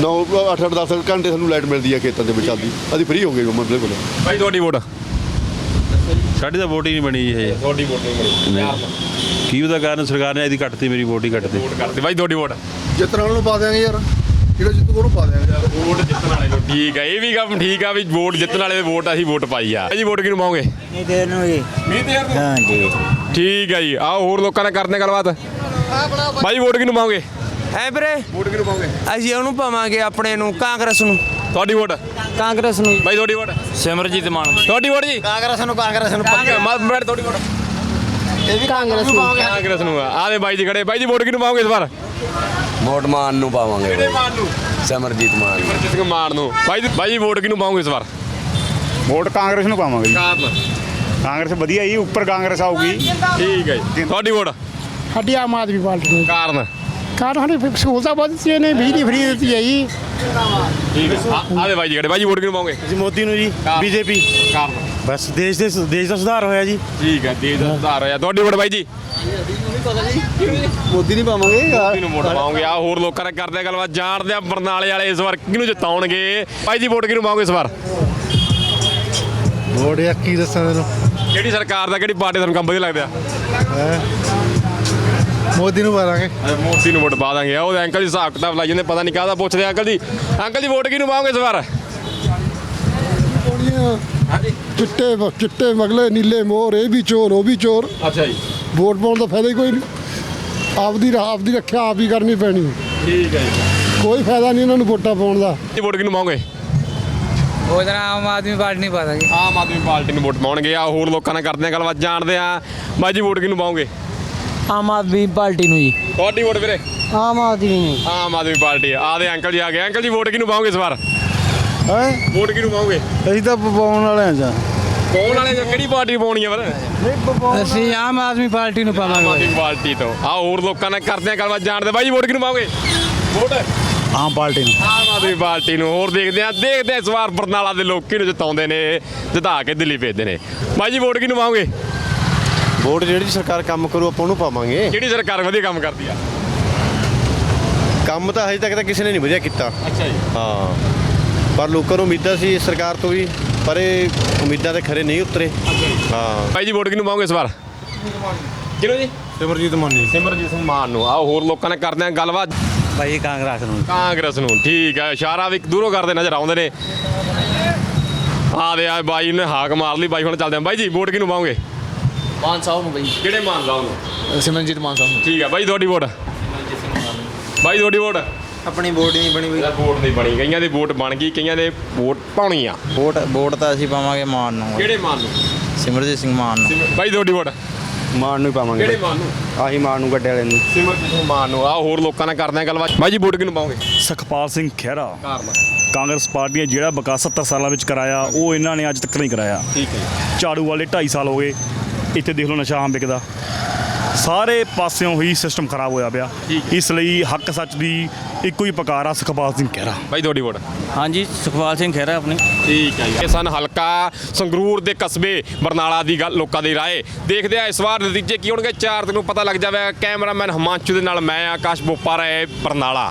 9 8 8 10 ਘੰਟੇ ਸਾਨੂੰ ਲਾਈਟ ਮਿਲਦੀ ਹੈ ਖੇਤਾਂ ਦੇ ਵਿੱਚ ਚੱਲਦੀ ਅਸੀਂ ਫ੍ਰੀ ਹੋ ਗਏ ਜਮਾ ਬਿਲਕੁਲ। ਬਾਈ ਤੁਹਾਡੀ ਵੋਟ ਸਾਡੀ ਤਾਂ ਵੋਟ ਹੀ ਨਹੀਂ ਬਣੀ ਇਹ। ਤੁਹਾਡੀ ਵੋਟ ਨਹੀਂ ਬਣੀ। ਕੀ ਉਹਦਾ ਕਾਰਨ? ਸਰਕਾਰ ਨੇ ਇਹਦੀ ਕੱਟਤੀ ਮੇਰੀ ਵੋਟ ਹੀ ਕੱਟਤੀ ਵੋਟ ਕਰਤੀ ਬਾਈ ਤੁਹਾਡੀ ਵੋਟ ਜਿੱਤਣ ਨੂੰ ਪਾ ਦਿਆਂਗੇ ਯਾਰ। ਜਿਹੜਾ ਜਿੱਤੂ ਉਹਨੂੰ ਪਾ ਦਿਆਂਗੇ ਵੋਟ ਜਿੱਤਣ ਵਾਲੇ ਨੂੰ ਠੀਕ ਆ ਇਹ ਵੀ ਕੰਮ ਠੀਕ ਆ ਵੀ ਵੋਟ ਜਿੱਤਣ ਵਾਲੇ ਦੇ ਵੋਟ ਅਸੀਂ ਵੋਟ ਪਾਈ ਆ। ਜੀ ਵੋਟ ਕਿਹਨੂੰ ਪਾਓਗੇ? ਮੀਟੇਰ ਨੂੰ ਜੀ ਮੀਤੇਰ ਨੂੰ ਹਾਂ ਜੀ ਠੀਕ ਆ ਜੀ ਆਓ ਹੋਰ ਲੋਕਾਂ ਨਾਲ ਕਰਦੇ ਗੱਲਬਾਤ। ਬਾਈ ਵੋਟ ਕਿਹਨੂੰ ਪਾਓਗੇ? ਐ ਵੀਰੇ। ਵੋਟ ਕਿਹਨੂੰ ਪਾਓਗੇ? ਅਸੀਂ ਉਹਨੂੰ ਪਾਵਾਂਗੇ ਆਪਣੇ ਨੂੰ ਕਾਂਗਰਸ ਨੂੰ। ਤੁਹਾਡੀ ਵੋਟ? ਕਾਂਗਰਸ ਨੂੰ। ਬਾਈ ਤੁਹਾਡੀ ਵੋਟ? ਸਿਮਰਜੀਤ ਮਾਨ। ਤੁਹਾਡੀ ਵੋਟ ਜੀ? ਕਾਂਗਰਸ ਨੂੰ ਕਾਂਗਰਸ ਨੂੰ ਮੈਂ ਤੁਹਾਡੀ ਵੋਟ। ਇਹ ਵੀ ਕਾਂਗਰਸ ਨੂੰ। ਕਾਂਗਰਸ ਨੂੰ ਆ। ਦੇ ਬਾਈ ਜੀ ਖੜੇ। ਬਾਈ ਜੀ ਵੋਟ ਕਿਹਨੂੰ ਪਾਓਗੇ ਇਸ ਵਾਰ? ਵੋਟ ਮਾਨ ਨੂੰ ਪਾਵਾਂਗੇ ਕਿਹੜੇ ਮਾਨ ਨੂੰ? ਸਿਮਰਜੀਤ ਮਾਨ ਸਿਮਰਜੀਤ ਸਿੰਘ ਮਾਨ ਨੂੰ। ਬਾਈ ਜੀ ਵੋਟ ਕਿਹਨੂੰ ਪਾਓਗੇ ਇਸ ਵਾਰ? ਵੋਟ ਕਾਂਗਰਸ ਨੂੰ ਪਾਵਾਂਗੇ ਜੀ। ਕਾਰਨ ਕਾਂਗਰਸ ਵਧੀਆ ਜੀ ਉੱਪਰ ਕਾਂਗਰਸ ਆਊਗੀ। ਠੀਕ ਹੈ ਜੀ। ਤੁਹਾਡੀ ਵੋਟ? ਸਾਡੀ ਆਮ ਆਦਮੀ ਪਾਰਟੀ ਨੂੰ। ਕਾਰਨ? ਕਾਰਨ ਸਾਡੀ ਸਹੂਲਤਾਂ ਬਹੁਤ ਦਿੱਤੀਆਂ ਨੇ ਬਿਜਲੀ ਫਰੀ ਦਿੱਤੀ ਹੈ ਜੀ। ਠੀਕ ਹੈ। ਆ ਦੇ ਬਾਈ ਜੀ ਖੜੇ ਬਾਈ ਜੀ ਵੋਟ ਕਿਹਨੂੰ ਪਾਓਗੇ? ਜੀ ਮੋਦੀ ਨੂੰ ਜੀ ਬੀਜੇਪੀ। ਕਾਰਨ? ਬਸ ਦੇਸ਼ ਦੇ ਦੇਸ਼ ਦਾ ਸੁਧਾਰ ਹੋਇਆ ਜੀ। ਠੀਕ ਹੈ ਦੇਸ਼ ਦਾ ਸੁਧਾਰ ਹੋਇਆ। ਤੁਹਾਡੀ ਵੋਟ ਬਾਈ ਜੀ? ਮੋਦੀ ਨਹੀਂ ਪਾਵਾਂਗੇ ਮੋਦੀ ਨੂੰ ਵੋਟ ਪਾਓਗੇ। ਆ ਹੋਰ ਲੋਕਾਂ ਨਾਲ ਕਰਦੇ ਆ ਗੱਲਬਾਤ। ਜਾਣਦੇ ਆ ਬਰਨਾਲੇ ਵਾਲੇ ਇਸ ਵਾਰ ਕਿਹਨੂੰ ਜਿਤਾਉਣਗੇ? ਬਾਈ ਜੀ ਵੋਟ ਕਿਹਨੂੰ ਪਾਓਗੇ ਇਸ ਵਾਰ? ਵੋਟ ਯਾ ਕੀ ਦੱਸਾਂ ਤੈਨੂੰ? ਕਿਹੜੀ ਸਰਕਾਰ ਦਾ ਕਿਹੜੀ ਪਾਰਟੀ ਤੁਹਾਨੂੰ ਕੰਮ ਵਧੀਆ ਲੱਗਦਾ? ਮੋਦੀ ਨੂੰ ਪਾਵਾਂਗੇ। ਮੋਦੀ ਨੂੰ ਵੋਟ ਪਾ ਦਾਂਗੇ। ਉਹ ਅੰਕਲ ਜੀ ਹਿਸਾਬ ਕਿਤਾਬ ਲਾਈ ਜਾਂਦੇ ਪਤਾ ਨਹੀਂ ਕਾਹਦਾ ਪੁੱਛਦੇ ਅੰਕਲ ਜੀ ਅੰਕਲ ਜੀ ਵੋਟ ਕਿਹਨੂੰ ਪਾਓਗੇ ਇਸ ਵਾਰ? ਚਿੱਟੇ ਚਿੱਟੇ ਮਗਲੇ ਨੀਲੇ ਮੋਰ ਇਹ ਵੀ ਚੋਰ ਉਹ ਵੀ ਚੋਰ। ਅੱਛਾ ਜੀ। ਵੋਟ ਪਾਉਣ ਦਾ ਫਾਇਦਾ ਹੀ ਕੋਈ ਨਹੀਂ। ਆਪਦੀ ਰਾਹ ਆਪਦੀ ਰੱਖਿਆ ਆਪ ਹੀ ਕਰਨੀ ਪੈਣੀ। ਠੀਕ ਹੈ ਜੀ। ਕੋਈ ਫਾਇਦਾ ਨਹੀਂ ਇਹਨਾਂ ਨੂੰ ਵੋਟਾਂ ਪਾਉਣ ਦਾ। ਜੀ ਵੋਟ ਕਿਹਨੂੰ ਪਾਓਗੇ? ਉਹਦਾ ਆਮ ਆਦਮੀ ਪਾਰਟੀ ਨਹੀਂ ਪਾਦਾਂਗੇ। ਆਮ ਆਦਮੀ ਪਾਰਟੀ ਨੂੰ ਵੋਟ ਪਾਉਣਗੇ। ਆ ਹੋਰ ਲੋਕਾਂ ਨਾਲ ਕਰਦੇ ਆ ਗੱਲਬਾਤ ਜਾਣਦੇ ਆ। ਬਾਈ ਜੀ ਵੋਟ ਕਿਹਨੂੰ ਪਾਓਗੇ? ਆਮ ਆਦਮੀ ਪਾਰਟੀ ਨੂੰ ਜੀ। ਤੁਹਾਡੀ ਵੋਟ ਵੀਰੇ? ਆਮ ਆਦਮੀ ਨੂੰ। ਆਮ ਆਦਮੀ ਪਾਰਟੀ ਆ। ਦੇ ਅੰਕਲ ਜੀ ਆ ਗਏ। ਅੰਕਲ ਜੀ ਵੋਟ ਕਿਹਨੂੰ ਪਾਓਗੇ ਇਸ ਵਾਰ? ਹੈ? ਵੋਟ ਕਿਹਨੂੰ ਪਾਓਗੇ? ਅਸੀਂ ਤਾਂ ਪਾਉਣ ਵਾਲੇ ਆ ਜਾਂ। ਕੌਣ ਵਾਲੇ ਜਾਂ ਕਿਹੜੀ ਪਾਰਟੀ ਪਾਉਣੀ ਆ ਫਿਰ? ਅਸੀਂ ਆਮ ਆਦਮੀ ਪਾਰਟੀ ਨੂੰ ਆਮ ਆਦਮੀ ਪਾਰਟੀ ਤੋਂ। ਆ ਹੋਰ ਲੋਕਾਂ ਨਾਲ ਕਰਦੇ ਆ ਗੱਲਬਾਤ ਜਾਣਦੇ ਬਾਈ ਵੋਟ ਕਿਹਨੂੰ ਪਾਓਗੇ? ਵੋਟ? ਆਮ ਪਾਰਟੀ ਨੂੰ। ਆਮ ਆਦਮੀ ਪਾਰਟੀ ਨੂੰ। ਹੋਰ ਦੇਖਦੇ ਆ ਦੇਖਦੇ ਆ ਇਸ ਵਾਰ ਬਰਨਾਲਾ ਦੇ ਲੋਕ ਕਿਹਨੂੰ ਜਿਤਾਉਂਦੇ ਨੇ ਜਿਤਾ ਕੇ ਦਿੱਲੀ ਭੇਜਦੇ ਨੇ। ਬਾਈ ਜੀ ਵੋਟ ਕਿਹਨੂੰ ਪਾਓਗੇ? ਵੋਟ ਜਿਹੜੀ ਸਰਕਾਰ ਕੰਮ ਕਰੂ ਆਪਾਂ ਉਹਨੂੰ ਪਾਵਾਂਗੇ। ਕਿਹੜੀ ਸਰਕਾਰ ਵਧੀਆ ਕੰਮ ਕਰਦੀ ਆ? ਕੰਮ ਤਾਂ ਹਜੇ ਤੱਕ ਤਾਂ ਕਿਸੇ ਨੇ ਨਹੀਂ ਵਧੀਆ ਕੀਤਾ। ਅੱਛਾ ਜੀ। ਹਾਂ। ਪਰ ਲੋਕਾਂ ਨੂੰ ਉਮੀਦਾਂ ਸੀ ਸਰਕਾਰ ਤੋਂ ਵੀ। ਪਰ ਇਹ ਉਮੀਦਾਂ ਤੇ ਖਰੇ ਨਹੀਂ ਉਤਰੇ। ਹਾਂ। ਬਾਈ ਜੀ ਵੋਟ ਕਿਹਨੂੰ ਪਾਓਗੇ ਇਸ ਵਾਰ? ਕਿਹਨੂੰ ਜੀ? ਸਿਮਰਜੀਤ ਮਾਨੀ। ਸਿਮਰਜੀਤ ਸਿੰਘ ਮਾਨ ਨੂੰ। ਆਓ ਹੋਰ ਲੋਕਾਂ ਨਾਲ ਕਰਦੇ ਆ ਗੱਲਬਾਤ। ਭਾਈ ਕਾਂਗਰਸ ਨੂੰ। ਕਾਂਗਰਸ ਨੂੰ ਠੀਕ ਹੈ। ਇਸ਼ਾਰਾ ਵੀ ਦੂਰੋਂ ਕਰਦੇ ਨਜ਼ਰ ਆਉਂਦੇ ਨੇ। ਆ ਦੇ ਆ ਬਾਈ ਨੇ ਹਾਕ ਮਾਰ ਲਈ। ਬਾਈ ਹੁਣ ਚੱਲਦੇ ਆ ਬਾਈ ਜੀ ਵੋਟ ਕਿਹਨੂੰ ਪਾਓਗੇ? ਮਾਨ ਸਾਹਿਬ ਨੂੰ ਬਈ। ਕਿਹੜੇ ਮਾਨ ਸਾਹਿਬ ਨੂੰ? ਸਿਮਰਨਜੀਤ ਮਾਨ ਸਾਹਿਬ ਨੂੰ। ਠੀਕ ਹੈ। ਬਾਈ ਤੁਹਾਡੀ ਵੋਟ? ਬਾਈ ਤੁਹਾਡੀ ਵੋਟ? ਆਪਣੀ ਵੋਟ ਨਹੀਂ ਬਣੀ ਇਹਦਾ ਵੋਟ ਨਹੀਂ ਬਣੀ। ਕਈਆਂ ਦੀ ਵੋਟ ਬਣ ਗਈ ਕਈਆਂ ਦੇ ਵੋਟ ਪਾਉਣੀ ਆ। ਵੋਟ ਵੋਟ ਤਾਂ ਅਸੀਂ ਪਾਵਾਂਗੇ ਮਾਨ ਨੂੰ। ਕਿਹੜੇ ਮਾਨ ਨੂੰ? ਸਿਮਰਜੀਤ ਸਿੰਘ ਮਾਨ ਨੂੰ। ਬਾਈ ਤੁਹਾਡੀ ਵੋਟ? ਮਾਨ ਨੂੰ ਹੀ ਪਾਵਾਂਗੇ। ਕਿਹੜੇ ਮਾਨ ਨੂੰ? ਆਹੀ ਮਾਨ ਨੂੰ ਗੱਡੇ ਵਾਲੇ ਨੂੰ। ਸਿਮਰਜੀਤ ਮਾਨ ਨੂੰ। ਆ ਹੋਰ ਲੋਕਾਂ ਨਾਲ ਕਰਦੇ ਆ ਗੱਲਬਾਤ। ਬਾਈ ਜੀ ਵੋਟ ਕਿਹਨੂੰ ਪਾਓਗੇ? ਸੁਖਪਾਲ ਸਿੰਘ ਖਹਿਰਾ। ਕਾਰਨ। ਕਾਂਗਰਸ ਪਾਰਟੀ ਨੇ ਜਿਹੜਾ ਵਿਕਾਸ 70 ਸਾਲਾਂ ਵਿੱਚ ਕਰਾਇਆ ਉਹ ਇਹਨਾਂ ਨੇ ਅੱਜ ਤੱਕ ਨਹੀਂ ਕਰਾਇਆ। ਠੀਕ ਹੈ ਝਾੜੂ ਵਾਲੇ 2.5 ਸਾਲ ਹੋ ਗਏ। ਇੱਥੇ ਦੇਖ ਲਓ ਨਸ਼ਾ ਆਮ ਵਿਕਦਾ। ਸਾਰੇ ਪਾਸਿਓਂ ਹੀ ਸਿਸਟਮ ਖਰਾਬ ਹੋਇਆ ਪਿਆ। ਇਸ ਲਈ ਹੱਕ ਸੱਚ ਦੀ ਇੱਕੋ ਹੀ ਪੁਕਾਰ ਆ ਸੁਖਪਾਲ ਸਿੰਘ ਖਹਿਰਾ। ਬਾਈ ਤੁਹਾਡੀ ਵੋਟ? ਹਾਂਜੀ ਸੁਖਪਾਲ ਸਿੰਘ ਖਹਿਰਾ ਆਪਣੀ। ਠੀਕ ਹੈ ਇਹ ਸਨ ਹਲਕਾ ਸੰਗਰੂਰ ਦੇ ਕਸਬੇ ਬਰਨਾਲਾ ਦੀ ਗੱਲ ਲੋਕਾਂ ਦੀ ਰਾਏ। ਦੇਖਦੇ ਆ ਇਸ ਵਾਰ ਨਤੀਜੇ ਕੀ ਹੋਣਗੇ। 4 ਦਿਨ ਨੂੰ ਪਤਾ ਲੱਗ ਜਾਵੇ। ਕੈਮਰਾਮੈਨ ਹਿਮਾਂਸ਼ੂ ਦੇ ਨਾਲ ਮੈਂ ਆਕਾਸ਼ ਬੋਪਾ ਰਹੇ ਬਰਨਾਲਾ।